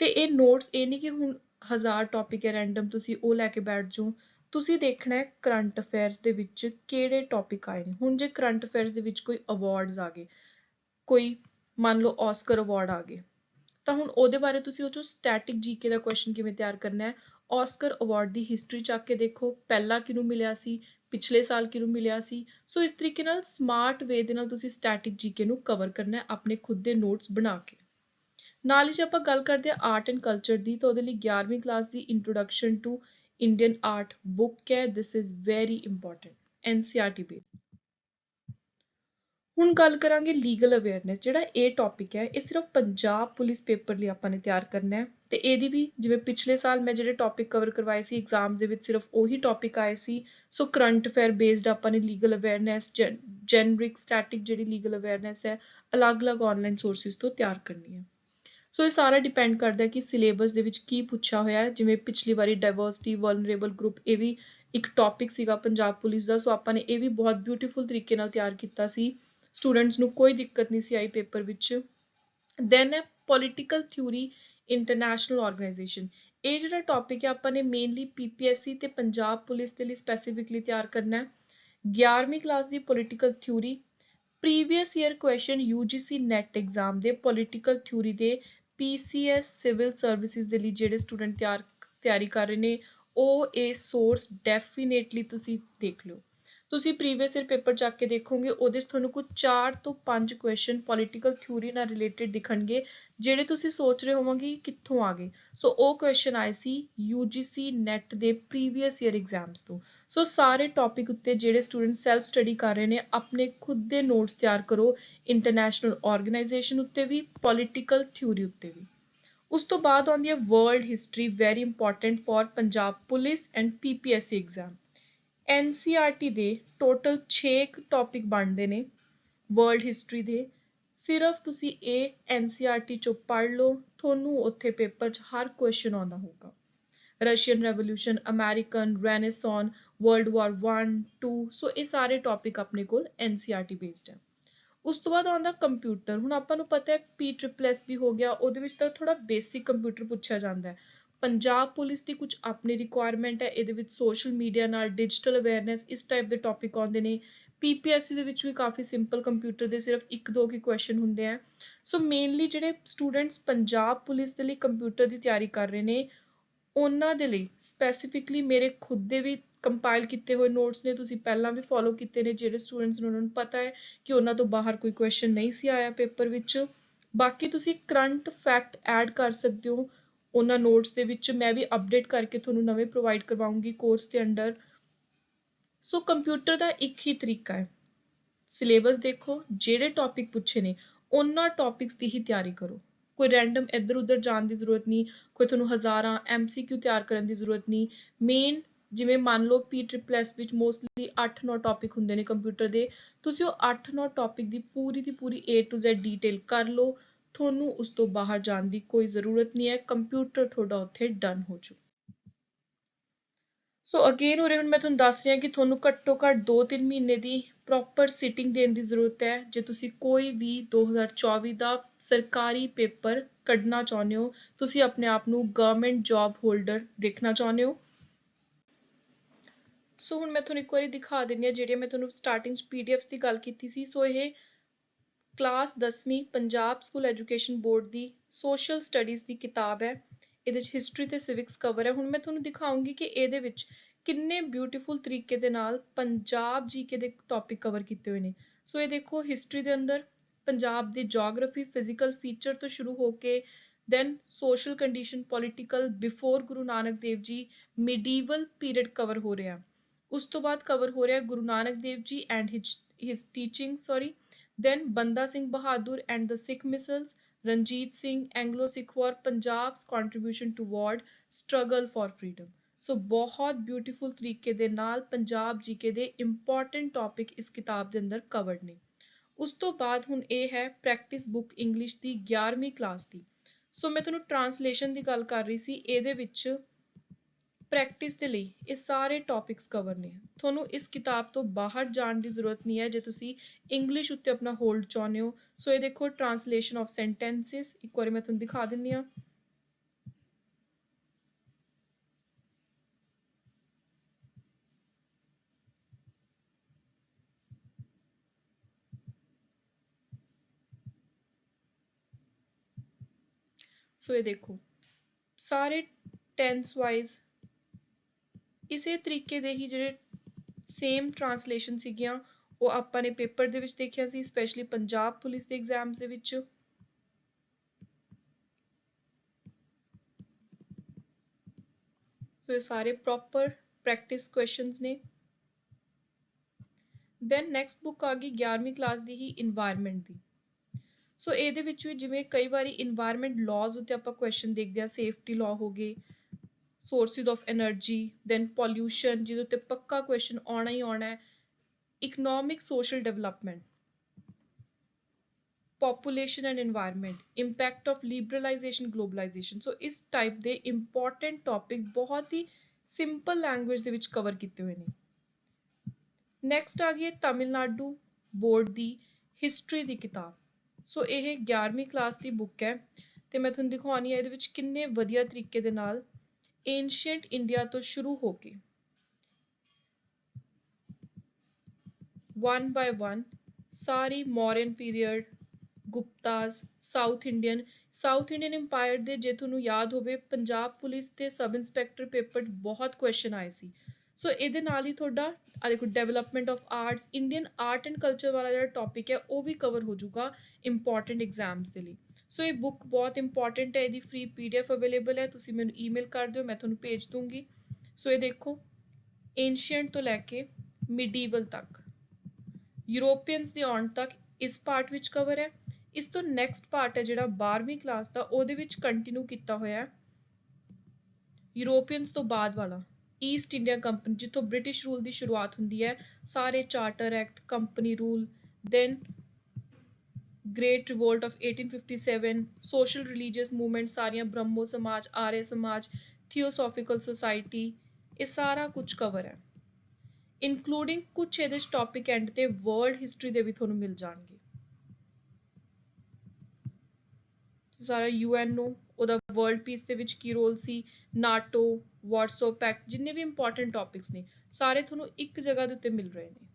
ਤੇ ਇਹ ਨੋਟਸ ਇਹ ਨਹੀਂ ਕਿ ਹੁਣ ਹਜ਼ਾਰ ਟੌਪਿਕ ਹੈ ਰੈਂਡਮ ਤੁਸੀਂ ਉਹ ਲੈ ਕੇ ਬੈਠ ਜਾਓ। ਤੁਸੀਂ ਦੇਖਣਾ ਹੈ ਕਰੰਟ ਅਫੇਅਰਸ ਦੇ ਵਿੱਚ ਕਿਹੜੇ ਟੌਪਿਕ ਆਏ ਨੇ। ਹੁਣ ਜੇ ਕਰੰਟ ਅਫੇਅਰਸ ਦੇ ਵਿੱਚ ਕੋਈ ਅਵਾਰਡਸ ਆ ਗਏ, ਕੋਈ ਮੰਨ ਲਓ ਆਸਕਰ ਅਵਾਰਡ ਆ ਗਏ। ਤਾਂ ਹੁਣ ਉਹਦੇ ਬਾਰੇ ਤੁਸੀਂ ਉਹ ਚੋਂ ਸਟੈਟਿਕ ਜੀਕੇ ਦਾ ਕੁਐਸਚਨ ਕਿਵੇਂ ਤਿਆਰ ਕਰਨਾ ਹੈ ਆਸਕਰ ਅਵਾਰਡ ਦੀ ਹਿਸਟਰੀ ਚੱਕ ਕੇ ਦੇਖੋ, ਪਹਿਲਾਂ ਕਿਹਨੂੰ ਮਿਲਿਆ ਸੀ, ਪਿਛਲੇ ਸਾਲ ਕਿਹਨੂੰ ਮਿਲਿਆ ਸੀ। ਸੋ ਇਸ ਤਰੀਕੇ ਨਾਲ ਸਮਾਰਟ ਵੇ ਦੇ ਨਾਲ ਤੁਸੀਂ ਸਟੈਟਿਕ ਜੀਕੇ ਨੂੰ ਕਵਰ ਕਰਨਾ ਹੈ ਆਪਣੇ ਖੁਦ ਦੇ ਨੋਟਸ ਬਣਾ ਕੇ। ਨਾਲ ਹੀ ਜੇ ਆਪਾਂ ਗੱਲ ਕਰਦੇ ਹਾਂ ਆਰਟ ਐਂਡ ਕਲਚਰ ਦੀ, ਤਾਂ ਉਹਦੇ ਲਈ 11ਵੀਂ class the introduction to Indian art book ਹੈ। This is very important NCERT based ਹੁਣ ਗੱਲ ਕਰਾਂਗੇ ਲੀਗਲ ਅਵੇਅਰਨੈਸ ਜਿਹੜਾ ਇਹ ਟੌਪਿਕ ਹੈ, ਇਹ ਸਿਰਫ ਪੰਜਾਬ ਪੁਲਿਸ ਪੇਪਰ ਲਈ ਆਪਾਂ ਨੇ ਤਿਆਰ ਕਰਨਾ ਹੈ ਤੇ ਇਹਦੀ ਵੀ ਜਿਵੇਂ ਪਿਛਲੇ ਸਾਲ ਮੈਂ ਜਿਹੜੇ ਟੌਪਿਕ ਕਵਰ ਕਰਵਾਏ ਸੀ ਐਗਜ਼ਾਮ ਦੇ ਵਿੱਚ ਸਿਰਫ ਉਹੀ ਟੌਪਿਕ ਆਏ ਸੀ, ਸੋ ਕਰੰਟ ਅਫੇਅਰ ਬੇਸਡ ਆਪਾਂ ਨੇ ਲੀਗਲ ਅਵੇਅਰਨੈਸ ਜੈਨਰਿਕ ਸਟੈਟਿਕ ਜਿਹੜੀ ਲੀਗਲ ਅਵੇਅਰਨੈਸ ਹੈ, ਅਲੱਗ-ਅਲੱਗ ਆਨਲਾਈਨ ਸੋਰਸਿਸ ਤੋਂ ਤਿਆਰ ਕਰਨੀ ਹੈ। ਸੋ ਇਹ ਸਾਰਾ ਡਿਪੈਂਡ ਕਰਦਾ ਹੈ ਕਿ ਸਿਲੇਬਸ ਦੇ ਵਿੱਚ ਕੀ ਪੁੱਛਿਆ ਹੋਇਆ ਹੈ, ਜਿਵੇਂ ਪਿਛਲੀ ਵਾਰੀ ਡਾਈਵਰਸਿਟੀ ਵਲਨਰੇਬਲ ਗਰੁੱਪ ਇਹ ਵੀ ਇੱਕ ਟੌਪਿਕ ਸੀਗਾ ਪੰਜਾਬ ਪੁਲਿਸ ਦਾ, ਸੋ ਆਪਾਂ ਨੇ ਇਹ ਵੀ ਬਹੁਤ ਬਿਊਟੀਫੁਲ ਤਰੀਕੇ ਨਾਲ ਤਿਆਰ ਕੀਤਾ ਸੀ। ਸਟੂਡੈਂਟਸ ਨੂੰ ਕੋਈ ਦਿੱਕਤ ਨਹੀਂ ਸੀ ਆਈ ਪੇਪਰ ਵਿੱਚ। ਦੈਨ ਹੈ ਪੋਲੀਟੀਕਲ ਥਿਊਰੀ ਇੰਟਰਨੈਸ਼ਨਲ ਆਰਗੇਨਾਈਜੇਸ਼ਨ ਇਹ ਜਿਹੜਾ ਟੌਪਿਕ ਹੈ, ਆਪਾਂ ਨੇ ਮੇਨਲੀ ਪੀਪੀਐਸਸੀ ਤੇ ਪੰਜਾਬ ਪੁਲਿਸ ਦੇ ਲਈ ਸਪੈਸੀਫਿਕਲੀ ਤਿਆਰ ਕਰਨਾ ਹੈ। 11ਵੀਂ ਕਲਾਸ ਦੀ political theory previous year question UGC NET exam ਦੇ ਪੋਲੀਟੀਕਲ ਥਿਊਰੀ ਦੇ ਪੀਸੀਐਸ ਸਿਵਲ ਸਰਵਿਸਿਜ਼ ਦੇ ਲਈ ਜਿਹੜੇ ਸਟੂਡੈਂਟ ਤਿਆਰ, ਤਿਆਰੀ ਕਰ ਰਹੇ ਨੇ, ਉਹ ਇਹ ਸੋਰਸ ਡੈਫੀਨੇਟਲੀ ਤੁਸੀਂ ਦੇਖ ਲਿਓ। ਤੁਸੀਂ ਪ੍ਰੀਵੀਅਸ ਈਅਰ ਪੇਪਰ ਚੱਕ ਕੇ ਦੇਖੋਗੇ, ਉਹਦੇ 'ਚ ਤੁਹਾਨੂੰ ਕੁਝ ਚਾਰ ਤੋਂ 5 ਕੁਐਸਚਨ ਪੋਲੀਟੀਕਲ ਥਿਊਰੀ ਨਾਲ ਰਿਲੇਟਡ ਦਿਖਣਗੇ, ਜਿਹੜੇ ਤੁਸੀਂ ਸੋਚ ਰਹੇ ਹੋਵੋਗੇ ਕਿੱਥੋਂ ਆ ਗਏ। ਸੋ ਉਹ ਕੁਐਸਚਨ ਆਏ ਸੀ UGC ਨੈਟ ਦੇ ਪ੍ਰੀਵੀਅਸ ਈਅਰ ਐਗਜ਼ਾਮਸ ਤੋਂ। ਸੋ ਸਾਰੇ ਟੌਪਿਕ ਉੱਤੇ ਜਿਹੜੇ ਸਟੂਡੈਂਟ ਸੈਲਫ ਸਟੱਡੀ ਕਰ ਰਹੇ ਨੇ, ਆਪਣੇ ਖੁਦ ਦੇ ਨੋਟਸ ਤਿਆਰ ਕਰੋ ਇੰਟਰਨੈਸ਼ਨਲ ਆਰਗੇਨਾਈਜੇਸ਼ਨ ਉੱਤੇ ਵੀ ਪੋਲੀਟੀਕਲ ਥਿਊਰੀ ਉੱਤੇ ਵੀ। ਉਸ ਤੋਂ ਬਾਅਦ ਆਉਂਦੀ ਹੈ world history very important for Punjab police and PPSC exam NCRT ਦੇ ਟੋਟਲ 6 ਟੌਪਿਕ ਬਣਦੇ ਨੇ ਵਰਲਡ ਹਿਸਟਰੀ ਦੇ। ਸਿਰਫ ਤੁਸੀਂ ਇਹ NCRT ਚੋਂ ਪੜ੍ਹ ਲਓ, ਤੁਹਾਨੂੰ ਉੱਥੇ ਪੇਪਰ 'ਚ ਹਰ ਕੁਐਸਚਨ ਆਉਂਦਾ ਹੋਊਗਾ। Russian revolution American renaissance world war 1 2 so ਇਹ ਸਾਰੇ ਟੌਪਿਕ ਆਪਣੇ ਕੋਲ NCRT ਬੇਸਡ ਹੈ ਉਸ ਤੋਂ ਬਾਅਦ ਆਉਂਦਾ ਕੰਪਿਊਟਰ ਹੁਣ ਆਪਾਂ ਨੂੰ ਪਤਾ ਹੈ ਪੀ ਟ੍ਰਿਪਲ ਐਸ ਵੀ ਹੋ ਗਿਆ, ਉਹਦੇ ਵਿੱਚ ਤਾਂ ਥੋੜਾ ਬੇਸਿਕ ਕੰਪਿਊਟਰ ਪੁੱਛਿਆ ਜਾਂਦਾ ਹੈ। ਪੰਜਾਬ ਪੁਲਿਸ ਦੀ ਕੁਝ ਆਪਣੀ ਰਿਕੁਆਇਰਮੈਂਟ ਹੈ, ਇਹਦੇ ਵਿੱਚ ਸੋਸ਼ਲ ਮੀਡੀਆ ਨਾਲ ਡਿਜੀਟਲ ਅਵੇਅਰਨੈਸ ਇਸ ਟਾਈਪ ਦੇ ਟੌਪਿਕ ਆਉਂਦੇ ਨੇ। ਪੀਪੀਐਸਸੀ ਦੇ ਵਿੱਚ ਵੀ ਕਾਫੀ ਸਿੰਪਲ ਕੰਪਿਊਟਰ ਦੇ ਸਿਰਫ ਇੱਕ ਦੋ ਕੀ ਕੁਐਸਚਨ ਹੁੰਦੇ ਆ। ਸੋ ਮੇਨਲੀ ਜਿਹੜੇ ਸਟੂਡੈਂਟਸ ਪੰਜਾਬ ਪੁਲਿਸ ਦੇ ਲਈ ਕੰਪਿਊਟਰ ਦੀ ਤਿਆਰੀ ਕਰ ਰਹੇ ਨੇ, ਉਹਨਾਂ ਦੇ ਲਈ ਸਪੈਸੀਫਿਕਲੀ ਮੇਰੇ ਖੁਦ ਦੇ ਵੀ ਕੰਪਾਈਲ ਕੀਤੇ ਹੋਏ ਨੋਟਸ ਨੇ, ਤੁਸੀਂ ਪਹਿਲਾਂ ਵੀ ਫੋਲੋ ਕੀਤੇ ਨੇ, ਜਿਹੜੇ ਸਟੂਡੈਂਟਸ ਨੂੰ ਉਹਨਾਂ ਨੂੰ ਪਤਾ ਹੈ ਕਿ ਉਹਨਾਂ ਤੋਂ ਬਾਹਰ ਕੋਈ ਕੁਐਸਚਨ ਨਹੀਂ ਸੀ ਆਇਆ ਪੇਪਰ ਵਿੱਚ। ਬਾਕੀ ਤੁਸੀਂ ਕਰੰਟ ਫੈਕਟ ਐਡ ਕਰ ਸਕਦੇ ਹੋ। ਉਹਨਾਂ ਨੋਟਸ ਦੇ ਵਿੱਚ ਮੈਂ ਵੀ ਅਪਡੇਟ ਕਰਕੇ ਤੁਹਾਨੂੰ ਨਵੇਂ ਪ੍ਰੋਵਾਈਡ ਕਰਵਾਉਂਗੀ ਕੋਰਸ ਦੇ ਅੰਡਰ ਸੋ ਕੰਪਿਊਟਰ ਦਾ ਇੱਕ ਹੀ ਤਰੀਕਾ ਹੈ। ਸਿਲੇਬਸ ਦੇਖੋ, ਜਿਹੜੇ ਟੌਪਿਕ ਪੁੱਛੇ ਨੇ, ਉਹਨਾਂ ਟੌਪਿਕਸ ਦੀ ਹੀ ਤਿਆਰੀ ਕਰੋ। ਕੋਈ ਰੈਂਡਮ ਇੱਧਰ ਉੱਧਰ ਜਾਣ ਦੀ ਜ਼ਰੂਰਤ ਨਹੀਂ, ਕੋਈ ਤੁਹਾਨੂੰ ਹਜ਼ਾਰਾਂ ਐਮਸੀਕਿਊ ਤਿਆਰ ਕਰਨ ਦੀ ਜ਼ਰੂਰਤ ਨਹੀਂ। ਮੇਨ ਜਿਵੇਂ ਮੰਨ ਲਓ ਪੀ ਟ੍ਰਿਪਲ ਐਸ ਵਿੱਚ ਮੋਸਟਲੀ 8-9 ਟੌਪਿਕ ਹੁੰਦੇ ਨੇ ਕੰਪਿਊਟਰ ਦੇ, ਤੁਸੀਂ ਉਹ 8-9 ਟੌਪਿਕ ਦੀ ਪੂਰੀ ਦੀ ਪੂਰੀ A to Z ਡੀਟੇਲ ਕਰ ਲਓ। ਤੁਹਾਨੂੰ ਉਸ ਤੋਂ ਬਾਹਰ ਜਾਣ ਦੀ ਕੋਈ ਜ਼ਰੂਰਤ ਨਹੀਂ ਹੈ। ਕੰਪਿਊਟਰ ਤੁਹਾਡਾ ਉੱਥੇ ਡਨ ਹੋ ਜੂ ਸੋ ਅਗੇਨ ਉਰੇ ਹੁਣ ਮੈਂ ਤੁਹਾਨੂੰ ਦੱਸ ਰਹੀ ਹਾਂ ਕਿ ਤੁਹਾਨੂੰ ਘੱਟੋ ਘੱਟ 2-3 ਮਹੀਨੇ ਦੀ ਪ੍ਰੋਪਰ ਸਿਟਿੰਗ ਦੇਣ ਦੀ ਜ਼ਰੂਰਤ ਹੈ। ਜੇ ਤੁਸੀਂ ਕੋਈ ਵੀ 2024 ਦਾ ਸਰਕਾਰੀ ਪੇਪਰ ਕੱਢਣਾ ਚਾਹੁੰਦੇ ਹੋ, ਤੁਸੀਂ ਆਪਣੇ ਆਪ ਨੂੰ ਗਵਰਨਮੈਂਟ ਜੌਬ ਹੋਲਡਰ ਦੇਖਣਾ ਚਾਹੁੰਦੇ ਹੋ। ਸੋ ਹੁਣ ਮੈਂ ਤੁਹਾਨੂੰ ਇੱਕ ਵਾਰੀ ਦਿਖਾ ਦਿੰਦੀ ਹਾਂ, ਜਿਹੜੀਆਂ ਮੈਂ ਤੁਹਾਨੂੰ ਸਟਾਰਟਿੰਗ 'ਚ ਪੀਡੀਐਫਸ ਦੀ ਗੱਲ ਕੀਤੀ ਸੀ। ਸੋ ਇਹ ਕਲਾਸ 10ਵੀਂ ਪੰਜਾਬ ਸਕੂਲ ਐਜੂਕੇਸ਼ਨ ਬੋਰਡ ਦੀ ਸੋਸ਼ਲ ਸਟੱਡੀਜ਼ ਦੀ ਕਿਤਾਬ ਹੈ। ਇਹਦੇ 'ਚ ਹਿਸਟਰੀ ਤੇ ਸਿਵਿਕਸ ਕਵਰ ਹੈ। ਹੁਣ ਮੈਂ ਤੁਹਾਨੂੰ ਦਿਖਾਉਂਗੀ ਕਿ ਇਹਦੇ ਵਿੱਚ ਕਿੰਨੇ ਬਿਊਟੀਫੁਲ ਤਰੀਕੇ ਦੇ ਨਾਲ ਪੰਜਾਬ ਜੀਕੇ ਦੇ ਟੌਪਿਕ ਕਵਰ ਕੀਤੇ ਹੋਏ ਨੇ। ਸੋ ਇਹ ਦੇਖੋ ਹਿਸਟਰੀ ਦੇ ਅੰਦਰ ਪੰਜਾਬ ਦੀ ਜੀਓਗ੍ਰਾਫੀ ਫਿਜ਼ੀਕਲ ਫੀਚਰ ਤੋਂ ਸ਼ੁਰੂ ਹੋ ਕੇ then social condition political before Guru Nanak Dev ji medieval period cover ਹੋ ਰਿਹਾ। ਉਸ ਤੋਂ ਬਾਅਦ ਕਵਰ ਹੋ ਰਿਹਾ Guru Nanak Dev ji and his teaching sorry then Banda Singh Bahadur and the Sikh misls Ranjit Singh Anglo Sikh war Punjab's contribution toward struggle for freedom so ਬਹੁਤ ਬਿਊਟੀਫੁਲ ਤਰੀਕੇ ਦੇ ਨਾਲ ਪੰਜਾਬ ਜੀਕੇ ਦੇ ਇੰਪੋਰਟੈਂਟ ਟੌਪਿਕ ਇਸ ਕਿਤਾਬ ਦੇ ਅੰਦਰ ਕਵਰਡ ਨੇ ਉਸ ਤੋਂ ਬਾਅਦ ਹੁਣ ਇਹ ਹੈ ਪ੍ਰੈਕਟਿਸ ਬੁੱਕ ਇੰਗਲਿਸ਼ ਦੀ 11ਵੀਂ ਕਲਾਸ ਦੀ ਸੋ ਮੈਂ ਤੁਹਾਨੂੰ ਟਰਾਂਸਲੇਸ਼ਨ ਦੀ ਗੱਲ ਕਰ ਰਹੀ ਸੀ ਇਹਦੇ ਵਿੱਚ ਪ੍ਰੈਕਟਿਸ ਦੇ ਲਈ ਇਹ ਸਾਰੇ ਟੌਪਿਕਸ ਕਵਰ ਨੇ। ਤੁਹਾਨੂੰ ਇਸ ਕਿਤਾਬ ਤੋਂ ਬਾਹਰ ਜਾਣ ਦੀ ਜ਼ਰੂਰਤ ਨਹੀਂ ਹੈ, ਜੇ ਤੁਸੀਂ ਇੰਗਲਿਸ਼ ਉੱਤੇ ਆਪਣਾ ਹੋਲਡ ਚਾਹੁੰਦੇ ਹੋ। ਸੋ ਇਹ ਦੇਖੋ ਟ੍ਰਾਂਸਲੇਸ਼ਨ ਆਫ ਸੈਂਟੈਂਸਸ ਇੱਕ ਵਾਰੀ ਮੈਂ ਤੁਹਾਨੂੰ ਦਿਖਾ ਦਿੰਦੀ ਹਾਂ। ਸੋ ਇਹ ਦੇਖੋ, ਸਾਰੇ ਟੈਂਸ ਵਾਈਜ਼ ਇਸੇ ਤਰੀਕੇ ਦੇ ਹੀ ਜਿਹੜੇ ਸੇਮ ਟਰਾਂਸਲੇਸ਼ਨ ਸੀਗੀਆਂ, ਉਹ ਆਪਾਂ ਨੇ ਪੇਪਰ ਦੇ ਵਿੱਚ ਦੇਖਿਆ ਸੀ ਸਪੈਸ਼ਲੀ ਪੰਜਾਬ ਪੁਲਿਸ ਦੇ ਐਗਜ਼ਾਮਸ ਦੇ ਵਿੱਚ। ਸੋ ਇਹ ਸਾਰੇ ਪ੍ਰੋਪਰ ਪ੍ਰੈਕਟਿਸ ਕੁਐਸਚਨਸ ਨੇ। ਦੈਨ ਨੈਕਸਟ ਬੁੱਕ ਆ ਗਈ 11ਵੀਂ ਕਲਾਸ ਦੀ ਹੀ এনवायरमेंट ਦੀ। ਸੋ ਇਹਦੇ ਵਿੱਚ ਵੀ ਜਿਵੇਂ ਕਈ ਵਾਰੀ এনवायरमेंट ਲਾਜ਼ ਉੱਤੇ ਆਪਾਂ ਕੁਐਸਚਨ ਦੇਖਦੇ ਆ ਸੇਫਟੀ ਲਾ ਹੋ ਗਏ sources of energy then pollution ਜਿਹਦੇ ਉੱਤੇ ਪੱਕਾ ਕੁਐਸਚਨ ਆਉਣਾ ਹੀ ਆਉਣਾ ਹੈ economic social development population and environment impact of liberalisation globalisation so ਇਸ ਟਾਈਪ ਦੇ ਇੰਪੋਰਟੈਂਟ ਟੌਪਿਕ ਬਹੁਤ ਹੀ ਸਿੰਪਲ ਲੈਂਗੁਏਜ ਦੇ ਵਿੱਚ ਕਵਰ ਕੀਤੇ ਹੋਏ ਨੇ। ਨੈਕਸਟ ਆ ਗਈ ਹੈ ਤਾਮਿਲਨਾਡੂ ਬੋਰਡ ਦੀ ਹਿਸਟਰੀ ਦੀ ਕਿਤਾਬ। ਸੋ ਇਹ 11ਵੀਂ ਕਲਾਸ ਦੀ ਬੁੱਕ ਹੈ ਤੇ ਮੈਂ ਤੁਹਾਨੂੰ ਦਿਖਾਉਣੀ ਹੈ ਇਹਦੇ ਵਿੱਚ ਕਿੰਨੇ ਵਧੀਆ ਤਰੀਕੇ ਦੇ ਨਾਲ ਏਨਸ਼ੀਅੰਟ ਇੰਡੀਆ ਤੋਂ ਸ਼ੁਰੂ ਹੋ ਕੇ one by one sorry Mauryan period Guptas south Indian south Indian empire ਦੇ ਜੇ ਤੁਹਾਨੂੰ ਯਾਦ ਹੋਵੇ, ਪੰਜਾਬ ਪੁਲਿਸ ਤੇ ਸਬ ਇੰਸਪੈਕਟਰ ਪੇਪਰ ਬਹੁਤ ਕੁਐਸਚਨ ਆਏ ਸੀ। ਸੋ ਇਹਦੇ ਨਾਲ ਹੀ ਤੁਹਾਡਾ ਆ ਦੇਖੋ development of arts Indian art and culture ਵਾਲਾ ਜਿਹੜਾ ਟੌਪਿਕ ਹੈ, ਉਹ ਵੀ ਕਵਰ ਹੋ ਜਾਊਗਾ ਇੰਪੋਰਟੈਂਟ ਐਗਜ਼ਾਮਸ ਦੇ ਲਈ। ਸੋ ਇਹ ਬੁੱਕ ਬਹੁਤ ਇੰਪੋਰਟੈਂਟ ਹੈ, ਇਹਦੀ ਫ੍ਰੀ ਪੀਡੀਐਫ ਅਵੇਲੇਬਲ ਹੈ, ਤੁਸੀਂ ਮੈਨੂੰ ਈਮੇਲ ਕਰ ਦਿਓ, ਮੈਂ ਤੁਹਾਨੂੰ ਭੇਜ ਦੂੰਗੀ। ਸੋ ਇਹ ਦੇਖੋ ਏਨਸ਼ੀਅੰਟ ਤੋਂ ਲੈ ਕੇ ਮਿਡੀਵਲ ਤੱਕ ਯੂਰੋਪੀਅਨਸ ਦੇ ਆਉਣ ਤੱਕ ਇਸ ਪਾਰਟ ਵਿੱਚ ਕਵਰ ਹੈ। ਇਸ ਤੋਂ ਨੈਕਸਟ ਪਾਰਟ ਹੈ ਜਿਹੜਾ 12ਵੀਂ ਕਲਾਸ ਦਾ, ਉਹਦੇ ਵਿੱਚ ਕੰਟੀਨਿਊ ਕੀਤਾ ਹੋਇਆ ਹੈ। ਯੂਰੋਪੀਅਨਸ ਤੋਂ ਬਾਅਦ ਵਾਲਾ ਈਸਟ ਇੰਡੀਆ ਕੰਪਨੀ ਜਿੱਥੋਂ ਬ੍ਰਿਟਿਸ਼ ਰੂਲ ਦੀ ਸ਼ੁਰੂਆਤ ਹੁੰਦੀ ਹੈ, ਸਾਰੇ charter act company rule then great revolt of 1857 social religious movement ਸਾਰੀਆਂ ਬ੍ਰਹਮੋ ਸਮਾਜ ਆਰੇ ਸਮਾਜ ਥੀਓਸੋਫੀਕਲ ਸੁਸਾਇਟੀ ਇਹ ਸਾਰਾ ਕੁਝ ਕਵਰ ਹੈ। ਇਨਕਲੂਡਿੰਗ ਕੁਝ ਇਹਦੇ ਟੌਪਿਕ ਐਂਡ ਤੇ ਵਰਲਡ ਹਿਸਟਰੀ ਦੇ ਵੀ ਤੁਹਾਨੂੰ ਮਿਲ ਜਾਣਗੇ। ਸਾਰਾ ਯੂਐਨਓ ਉਹਦਾ ਵਰਲਡ ਪੀਸ ਦੇ ਵਿੱਚ ਕੀ ਰੋਲ ਸੀ ਨਾਟੋ ਵਾਰਸੋ ਪੈਕਟ ਜਿੰਨੇ ਵੀ ਇੰਪੋਰਟੈਂਟ ਟੌਪਿਕਸ ਨੇ, ਸਾਰੇ ਤੁਹਾਨੂੰ ਇੱਕ ਜਗ੍ਹਾ ਦੇ ਉੱਤੇ ਮਿਲ ਰਹੇ ਨੇ।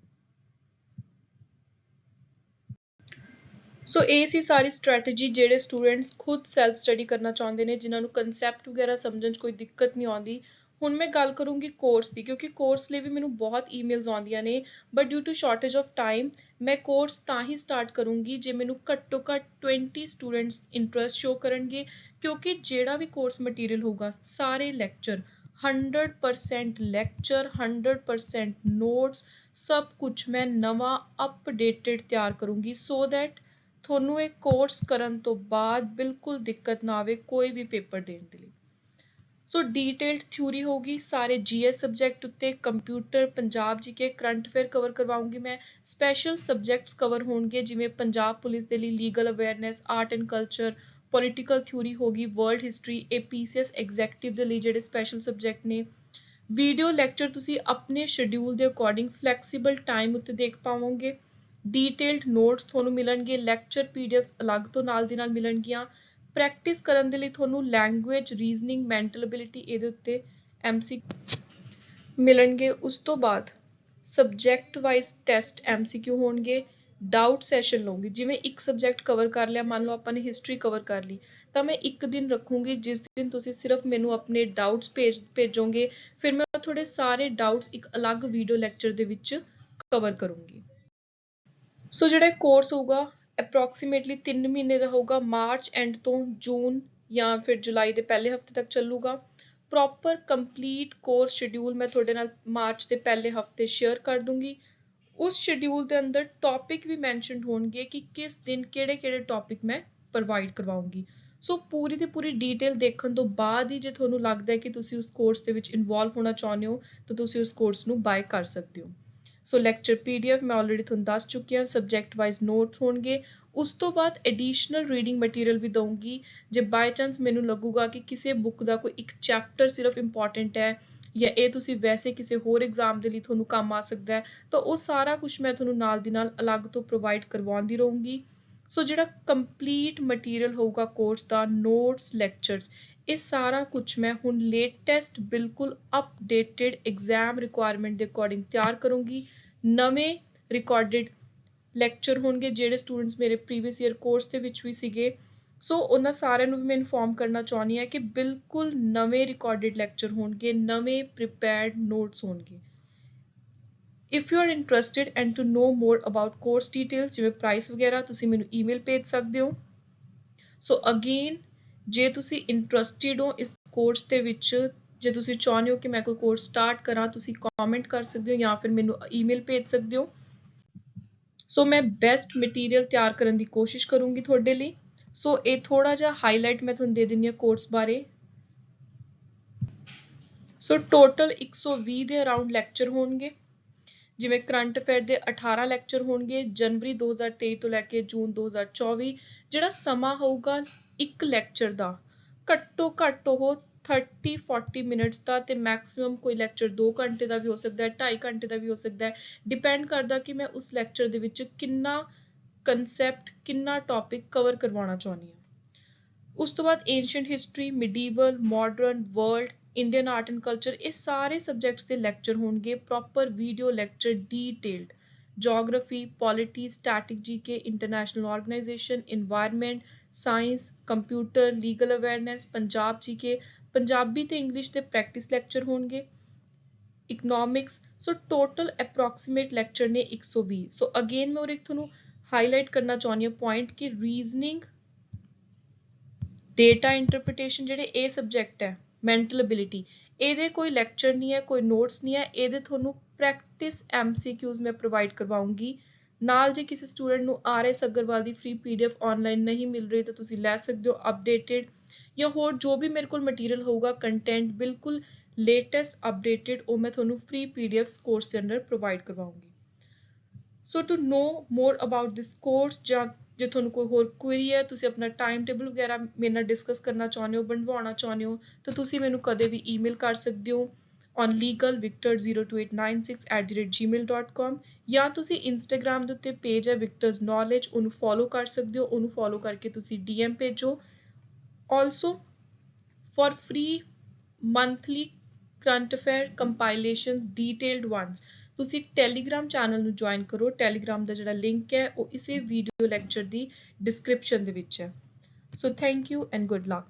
ਸੋ ਇਹ ਸੀ ਸਾਰੀ ਸਟ੍ਰੈਟਜੀ ਜਿਹੜੇ ਸਟੂਡੈਂਟਸ ਖੁਦ ਸੈਲਫ ਸਟੱਡੀ ਕਰਨਾ ਚਾਹੁੰਦੇ ਨੇ, ਜਿਨ੍ਹਾਂ ਨੂੰ ਕਨਸੈਪਟ ਵਗੈਰਾ ਸਮਝਣ 'ਚ ਕੋਈ ਦਿੱਕਤ ਨਹੀਂ ਆਉਂਦੀ। ਹੁਣ ਮੈਂ ਗੱਲ ਕਰੂੰਗੀ ਕੋਰਸ ਦੀ, ਕਿਉਂਕਿ ਕੋਰਸ ਲਈ ਵੀ ਮੈਨੂੰ ਬਹੁਤ ਈਮੇਲਸ ਆਉਂਦੀਆਂ ਨੇ but due to shortage of time ਮੈਂ ਕੋਰਸ ਤਾਂ ਹੀ ਸਟਾਰਟ ਕਰੂੰਗੀ ਜੇ ਮੈਨੂੰ ਘੱਟੋ ਘੱਟ 20 ਸਟੂਡੈਂਟਸ ਇੰਟਰਸਟ ਸ਼ੋ ਕਰਨਗੇ, ਕਿਉਂਕਿ ਜਿਹੜਾ ਵੀ ਕੋਰਸ ਮਟੀਰੀਅਲ ਹੋਊਗਾ, ਸਾਰੇ ਲੈਕਚਰ 100% ਲੈਕਚਰ 100% ਨੋਟਸ ਸਭ ਕੁਝ ਮੈਂ ਨਵਾਂ ਅਪਡੇਟਡ ਤਿਆਰ ਕਰੂੰਗੀ ਸੋ ਦੈਟ ਤੁਹਾਨੂੰ ਇਹ ਕੋਰਸ ਕਰਨ ਤੋਂ ਬਾਅਦ ਬਿਲਕੁਲ ਦਿੱਕਤ ਨਾ ਆਵੇ ਕੋਈ ਵੀ ਪੇਪਰ ਦੇਣ ਦੇ ਲਈ। ਸੋ ਡੀਟੇਲਡ ਥਿਊਰੀ ਹੋਗੀ ਸਾਰੇ ਜੀਐਸ ਸਬਜੈਕਟ ਉੱਤੇ computer Punjab GK current affair cover ਕਰਵਾਉਂਗੀ ਮੈਂ। ਸਪੈਸ਼ਲ ਸਬਜੈਕਟਸ ਕਵਰ ਹੋਣਗੇ, ਜਿਵੇਂ ਪੰਜਾਬ ਪੁਲਿਸ ਦੇ ਲਈ legal awareness art and culture political theory ਹੋਗੀ ਵਰਲਡ ਹਿਸਟਰੀ ਇਹ ਪੀਸੀਐਸ ਐਗਜ਼ੈਕਟਿਵ ਦੇ ਲਈ ਜਿਹੜੇ ਸਪੈਸ਼ਲ ਸਬਜੈਕਟ ਨੇ। ਵੀਡੀਓ ਲੈਕਚਰ ਤੁਸੀਂ ਆਪਣੇ ਸ਼ਡਿਊਲ ਦੇ ਅਕੋਰਡਿੰਗ ਫਲੈਕਸੀਬਲ ਟਾਈਮ ਉੱਤੇ ਦੇਖ ਪਾਵੋਗੇ। ਡੀਟੇਲਡ ਨੋਟਸ ਤੁਹਾਨੂੰ ਮਿਲਣਗੇ ਲੈਕਚਰ ਪੀਡੀਐਫਸ ਅਲੱਗ ਤੋਂ ਨਾਲ ਦੀ ਨਾਲ ਮਿਲਣਗੀਆਂ। ਪ੍ਰੈਕਟਿਸ ਕਰਨ ਦੇ ਲਈ ਤੁਹਾਨੂੰ ਲੈਂਗੁਏਜ ਰੀਜ਼ਨਿੰਗ ਮੈਂਟਲ ਐਬਿਲਿਟੀ ਇਹਦੇ ਉੱਤੇ ਐਮਸੀ ਮਿਲਣਗੇ। ਉਸ ਤੋਂ ਬਾਅਦ ਸਬਜੈਕਟ ਵਾਈਜ਼ ਟੈਸਟ ਐਮਸੀਕਿਊ ਹੋਣਗੇ। ਡਾਊਟ ਸੈਸ਼ਨ ਲਵਾਂਗੀ ਜਿਵੇਂ ਇੱਕ ਸਬਜੈਕਟ ਕਵਰ ਕਰ ਲਿਆ, ਮੰਨ ਲਓ ਆਪਾਂ ਨੇ ਹਿਸਟਰੀ ਕਵਰ ਕਰ ਲਈ, ਤਾਂ ਮੈਂ ਇੱਕ ਦਿਨ ਰੱਖੂੰਗੀ, ਜਿਸ ਦਿਨ ਤੁਸੀਂ ਸਿਰਫ ਮੈਨੂੰ ਆਪਣੇ ਡਾਊਟਸ ਭੇਜ, ਭੇਜੋਗੇ, ਫਿਰ ਮੈਂ ਤੁਹਾਡੇ ਸਾਰੇ ਡਾਊਟਸ ਇੱਕ ਅਲੱਗ ਵੀਡੀਓ ਲੈਕਚਰ ਦੇ ਵਿੱਚ ਕਵਰ ਕਰੂੰਗੀ। ਸੋ ਜਿਹੜਾ ਕੋਰਸ ਹੋਊਗਾ ਅਪਰੋਕਸੀਮੇਟਲੀ 3 ਮਹੀਨੇ ਦਾ ਹੋਊਗਾ, ਮਾਰਚ ਐਂਡ ਤੋਂ ਜੂਨ ਜਾਂ ਫਿਰ ਜੁਲਾਈ ਦੇ ਪਹਿਲੇ ਹਫ਼ਤੇ ਤੱਕ ਚੱਲੂਗਾ। ਪ੍ਰੋਪਰ ਕੰਪਲੀਟ ਕੋਰਸ ਸ਼ਡਿਊਲ ਮੈਂ ਤੁਹਾਡੇ ਨਾਲ ਮਾਰਚ ਦੇ ਪਹਿਲੇ ਹਫ਼ਤੇ ਸ਼ੇਅਰ ਕਰ ਦੂੰਗੀ। ਉਸ ਸ਼ਡਿਊਲ ਦੇ ਅੰਦਰ ਟੌਪਿਕ ਵੀ ਮੈਂਸ਼ਨਡ ਹੋਣਗੇ ਕਿ ਕਿਸ ਦਿਨ ਕਿਹੜੇ-ਕਿਹੜੇ ਟੌਪਿਕ ਮੈਂ ਪ੍ਰੋਵਾਈਡ ਕਰਵਾਉਂਗੀ। ਸੋ ਪੂਰੀ ਦੀ ਪੂਰੀ ਡੀਟੇਲ ਦੇਖਣ ਤੋਂ ਬਾਅਦ ਹੀ ਜੇ ਤੁਹਾਨੂੰ ਲੱਗਦਾ ਹੈ ਕਿ ਤੁਸੀਂ ਉਸ ਕੋਰਸ ਦੇ ਵਿੱਚ ਇਨਵੋਲਵ ਹੋਣਾ ਚਾਹੁੰਦੇ ਹੋ, ਤਾਂ ਤੁਸੀਂ ਉਸ ਕੋਰਸ ਨੂੰ ਬਾਏ ਕਰ ਸਕਦੇ ਹੋ। ਸੋ ਲੈਕਚਰ ਪੀਡੀਐਫ ਮੈਂ ਆਲਰੇਡੀ ਤੁਹਾਨੂੰ ਦੱਸ ਚੁੱਕੀ ਹਾਂ ਸਬਜੈਕਟ ਵਾਈਜ਼ ਨੋਟਸ ਹੋਣਗੇ। ਉਸ ਤੋਂ ਬਾਅਦ ਐਡੀਸ਼ਨਲ ਰੀਡਿੰਗ ਮਟੀਰੀਅਲ ਵੀ ਦਊਂਗੀ। ਜੇ ਬਾਈ ਚਾਂਸ ਮੈਨੂੰ ਲੱਗੂਗਾ ਕਿ ਕਿਸੇ ਬੁੱਕ ਦਾ ਕੋਈ ਇੱਕ ਚੈਪਟਰ ਸਿਰਫ ਇੰਪੋਰਟੈਂਟ ਹੈ ਜਾਂ ਇਹ ਤੁਸੀਂ ਵੈਸੇ ਕਿਸੇ ਹੋਰ ਐਗਜ਼ਾਮ ਦੇ ਲਈ ਤੁਹਾਨੂੰ ਕੰਮ ਆ ਸਕਦਾ ਹੈ, ਤਾਂ ਉਹ ਸਾਰਾ ਕੁਝ ਮੈਂ ਤੁਹਾਨੂੰ ਨਾਲ ਦੀ ਨਾਲ ਅਲੱਗ ਤੋਂ ਪ੍ਰੋਵਾਈਡ ਕਰਵਾਉਂਦੀ ਰਹੂੰਗੀ। ਸੋ ਜਿਹੜਾ ਕੰਪਲੀਟ ਮਟੀਰੀਅਲ ਹੋਊਗਾ ਕੋਰਸ ਦਾ ਨੋਟਸ ਲੈਕਚਰਸ ਇਹ ਸਾਰਾ ਕੁਝ ਮੈਂ ਹੁਣ ਲੇਟੈਸਟ ਬਿਲਕੁਲ ਅਪਡੇਟਡ ਐਗਜ਼ਾਮ ਰਿਕੁਆਇਰਮੈਂਟ ਦੇ ਅਕੋਰਡਿੰਗ ਤਿਆਰ ਕਰੂੰਗੀ। ਨਵੇਂ ਰਿਕਾਰਡਡ ਲੈਕਚਰ ਹੋਣਗੇ ਜਿਹੜੇ ਸਟੂਡੈਂਟਸ ਮੇਰੇ ਪ੍ਰੀਵੀਅਸ ਈਅਰ ਕੋਰਸ ਦੇ ਵਿੱਚ ਵੀ ਸੀਗੇ। ਸੋ ਉਹਨਾਂ ਸਾਰਿਆਂ ਨੂੰ ਵੀ ਮੈਂ ਇਨਫੋਰਮ ਕਰਨਾ ਚਾਹੁੰਦੀ ਹਾਂ ਕਿ ਬਿਲਕੁਲ ਨਵੇਂ ਰਿਕਾਰਡਡ ਲੈਕਚਰ ਹੋਣਗੇ, ਨਵੇਂ ਪ੍ਰੀਪੇਅਰਡ ਨੋਟਸ ਹੋਣਗੇ। If you are interested and to know more about course details ਜਿਵੇਂ ਪ੍ਰਾਈਸ ਵਗੈਰਾ, ਤੁਸੀਂ ਮੈਨੂੰ ਈਮੇਲ ਭੇਜ ਸਕਦੇ ਹੋ। ਸੋ ਅਗੇਨ ਜੇ ਤੁਸੀਂ ਇੰਟਰਸਟਿਡ ਹੋ ਇਸ ਕੋਰਸ ਦੇ ਵਿੱਚ, ਜੇ ਤੁਸੀਂ ਚਾਹੁੰਦੇ ਹੋ ਕਿ ਮੈਂ ਕੋਈ ਕੋਰਸ ਸਟਾਰਟ ਕਰਾਂ, ਤੁਸੀਂ ਕਮੈਂਟ ਕਰ ਸਕਦੇ ਹੋ ਜਾਂ ਫਿਰ ਮੈਨੂੰ ਈਮੇਲ ਭੇਜ ਸਕਦੇ ਹੋ। ਸੋ ਮੈਂ ਬੈਸਟ ਮਟੀਰੀਅਲ ਤਿਆਰ ਕਰਨ ਦੀ ਕੋਸ਼ਿਸ਼ ਕਰੂੰਗੀ ਤੁਹਾਡੇ ਲਈ। ਸੋ ਇਹ ਥੋੜਾ ਜਿਹਾ ਹਾਈਲਾਈਟ ਮੈਂ ਤੁਹਾਨੂੰ ਦੇ ਦਿੰਦੀ ਹਾਂ ਕੋਰਸ ਬਾਰੇ। ਸੋ ਟੋਟਲ 120 ਦੇ ਅਰਾਊਂਡ ਲੈਕਚਰ ਹੋਣਗੇ। ਜਿਵੇਂ ਕਰੰਟ ਅਫੇਅਰ ਦੇ 18 ਲੈਕਚਰ ਹੋਣਗੇ, ਜਨਵਰੀ 2023 ਤੋਂ ਲੈ ਕੇ ਜੂਨ 2024 ਜਿਹੜਾ ਸਮਾਂ ਹੋਊਗਾ ਇੱਕ ਲੈਕਚਰ ਦਾ। ਘੱਟੋ ਘੱਟ ਉਹ 30 40 ਮਿੰਟਸ ਦਾ ਤੇ ਮੈਕਸਿਮਮ ਕੋਈ ਲੈਕਚਰ 2 ਘੰਟੇ ਦਾ ਵੀ ਹੋ ਸਕਦਾ ਹੈ 2.5 ਘੰਟੇ ਦਾ ਵੀ ਹੋ ਸਕਦਾ ਹੈ। ਡਿਪੈਂਡ ਕਰਦਾ ਕਿ ਮੈਂ ਉਸ ਲੈਕਚਰ ਦੇ ਵਿੱਚ ਕਿੰਨਾ ਕਨਸੈਪਟ ਕਿੰਨਾ ਟੌਪਿਕ ਕਵਰ ਕਰਵਾਉਣਾ ਚਾਹੁੰਦੀ ਹਾਂ। ਉਸ ਤੋਂ ਬਾਅਦ ancient history medieval modern world Indian art and culture ਇਹ ਸਾਰੇ ਸਬਜੈਕਟਸ ਦੇ ਲੈਕਚਰ ਹੋਣਗੇ proper video lecture detailed geography, polity, static GK, international organization, environment, science computer legal awareness Punjab GK Punjabi ਤੇ ਇੰਗਲਿਸ਼ ਦੇ ਪ੍ਰੈਕਟਿਸ ਲੈਕਚਰ ਹੋਣਗੇ economics so total approximate lecture ਨੇ 120 ਸੋ ਅਗੇਨ ਮੈਂ ਹੋਰ ਇੱਕ ਤੁਹਾਨੂੰ ਹਾਈਲਾਈਟ ਕਰਨਾ ਚਾਹੁੰਦੀ ਹਾਂ ਪੁਆਇੰਟ ਕਿ ਰੀਜ਼ਨਿੰਗ ਡੇਟਾ ਇੰਟਰਪ੍ਰੀਟੇਸ਼ਨ ਜਿਹੜੇ ਇਹ ਸਬਜੈਕਟ ਹੈ ਮੈਂਟਲ ਅਬਿਲਿਟੀ ਇਹਦੇ ਕੋਈ ਲੈਕਚਰ ਨਹੀਂ ਹੈ ਕੋਈ ਨੋਟਸ ਨਹੀਂ ਹੈ ਇਹਦੇ ਤੁਹਾਨੂੰ ਪ੍ਰੈਕਟਿਸ ਐਮਸੀਕਿਊਜ਼ ਮੈਂ ਪ੍ਰੋਵਾਈਡ ਕਰਵਾਉਂਗੀ। ਨਾਲ ਜੇ ਕਿਸੇ ਸਟੂਡੈਂਟ ਨੂੰ ਆਰਐਸ ਅਗਰਵਾਲ ਦੀ ਫ੍ਰੀ ਪੀਡੀਐਫ ਆਨਲਾਈਨ ਨਹੀਂ ਮਿਲ ਰਹੀ, ਤਾਂ ਤੁਸੀਂ ਲੈ ਸਕਦੇ ਹੋ ਅਪਡੇਟਡ ਜਾਂ ਹੋਰ ਜੋ ਵੀ ਮੇਰੇ ਕੋਲ ਮਟੀਰੀਅਲ ਹੋਊਗਾ ਕੰਟੈਂਟ ਬਿਲਕੁਲ ਲੇਟੈਸਟ ਅਪਡੇਟਡ ਉਹ ਮੈਂ ਤੁਹਾਨੂੰ ਫ੍ਰੀ ਪੀਡੀਐਫਸ ਕੋਰਸ ਦੇ ਅੰਦਰ provide ਕਰਵਾਉਂਗੀ। So to know more about this course ਜਾਂ ਜੇ ਤੁਹਾਨੂੰ ਕੋਈ ਹੋਰ ਕੁਇਰੀ ਹੈ, ਤੁਸੀਂ ਆਪਣਾ ਟਾਈਮ ਟੇਬਲ ਵਗੈਰਾ ਮੇਰੇ ਨਾਲ ਡਿਸਕਸ ਕਰਨਾ ਚਾਹੁੰਦੇ ਹੋ, ਬਣਵਾਉਣਾ ਚਾਹੁੰਦੇ ਹੋ, ਤਾਂ ਤੁਸੀਂ ਮੈਨੂੰ ਕਦੇ ਵੀ ਈਮੇਲ ਕਰ ਸਕਦੇ ਹੋ। On legalvictor02896@gmail.com ਜਾਂ ਤੁਸੀਂ ਇੰਸਟਾਗ੍ਰam ਦੇ ਉੱਤੇ ਪੇਜ ਹੈ ਵਿਕਟਰਸ ਨੌਲੇਜ ਉਹਨੂੰ ਫੋਲੋ ਕਰ ਸਕਦੇ ਹੋ, ਉਹਨੂੰ ਫੋਲੋ ਕਰਕੇ ਤੁਸੀਂ ਡੀਐਮ ਭੇਜੋ। Also for free monthly current affair compilations detailed ones ਤੁਸੀਂ ਟੈਲੀਗ੍ਰam ਚੈਨਲ ਨੂੰ ਜੁਆਇਨ ਕਰੋ। ਟੈਲੀਗ੍ਰam ਦਾ ਜਿਹੜਾ ਲਿੰਕ ਹੈ, ਉਹ ਇਸੇ ਵੀਡੀਓ ਲੈਕਚਰ ਦੀ ਡਿਸਕ੍ਰਿਪਸ਼ਨ ਦੇ ਵਿੱਚ ਹੈ। So thank you and good luck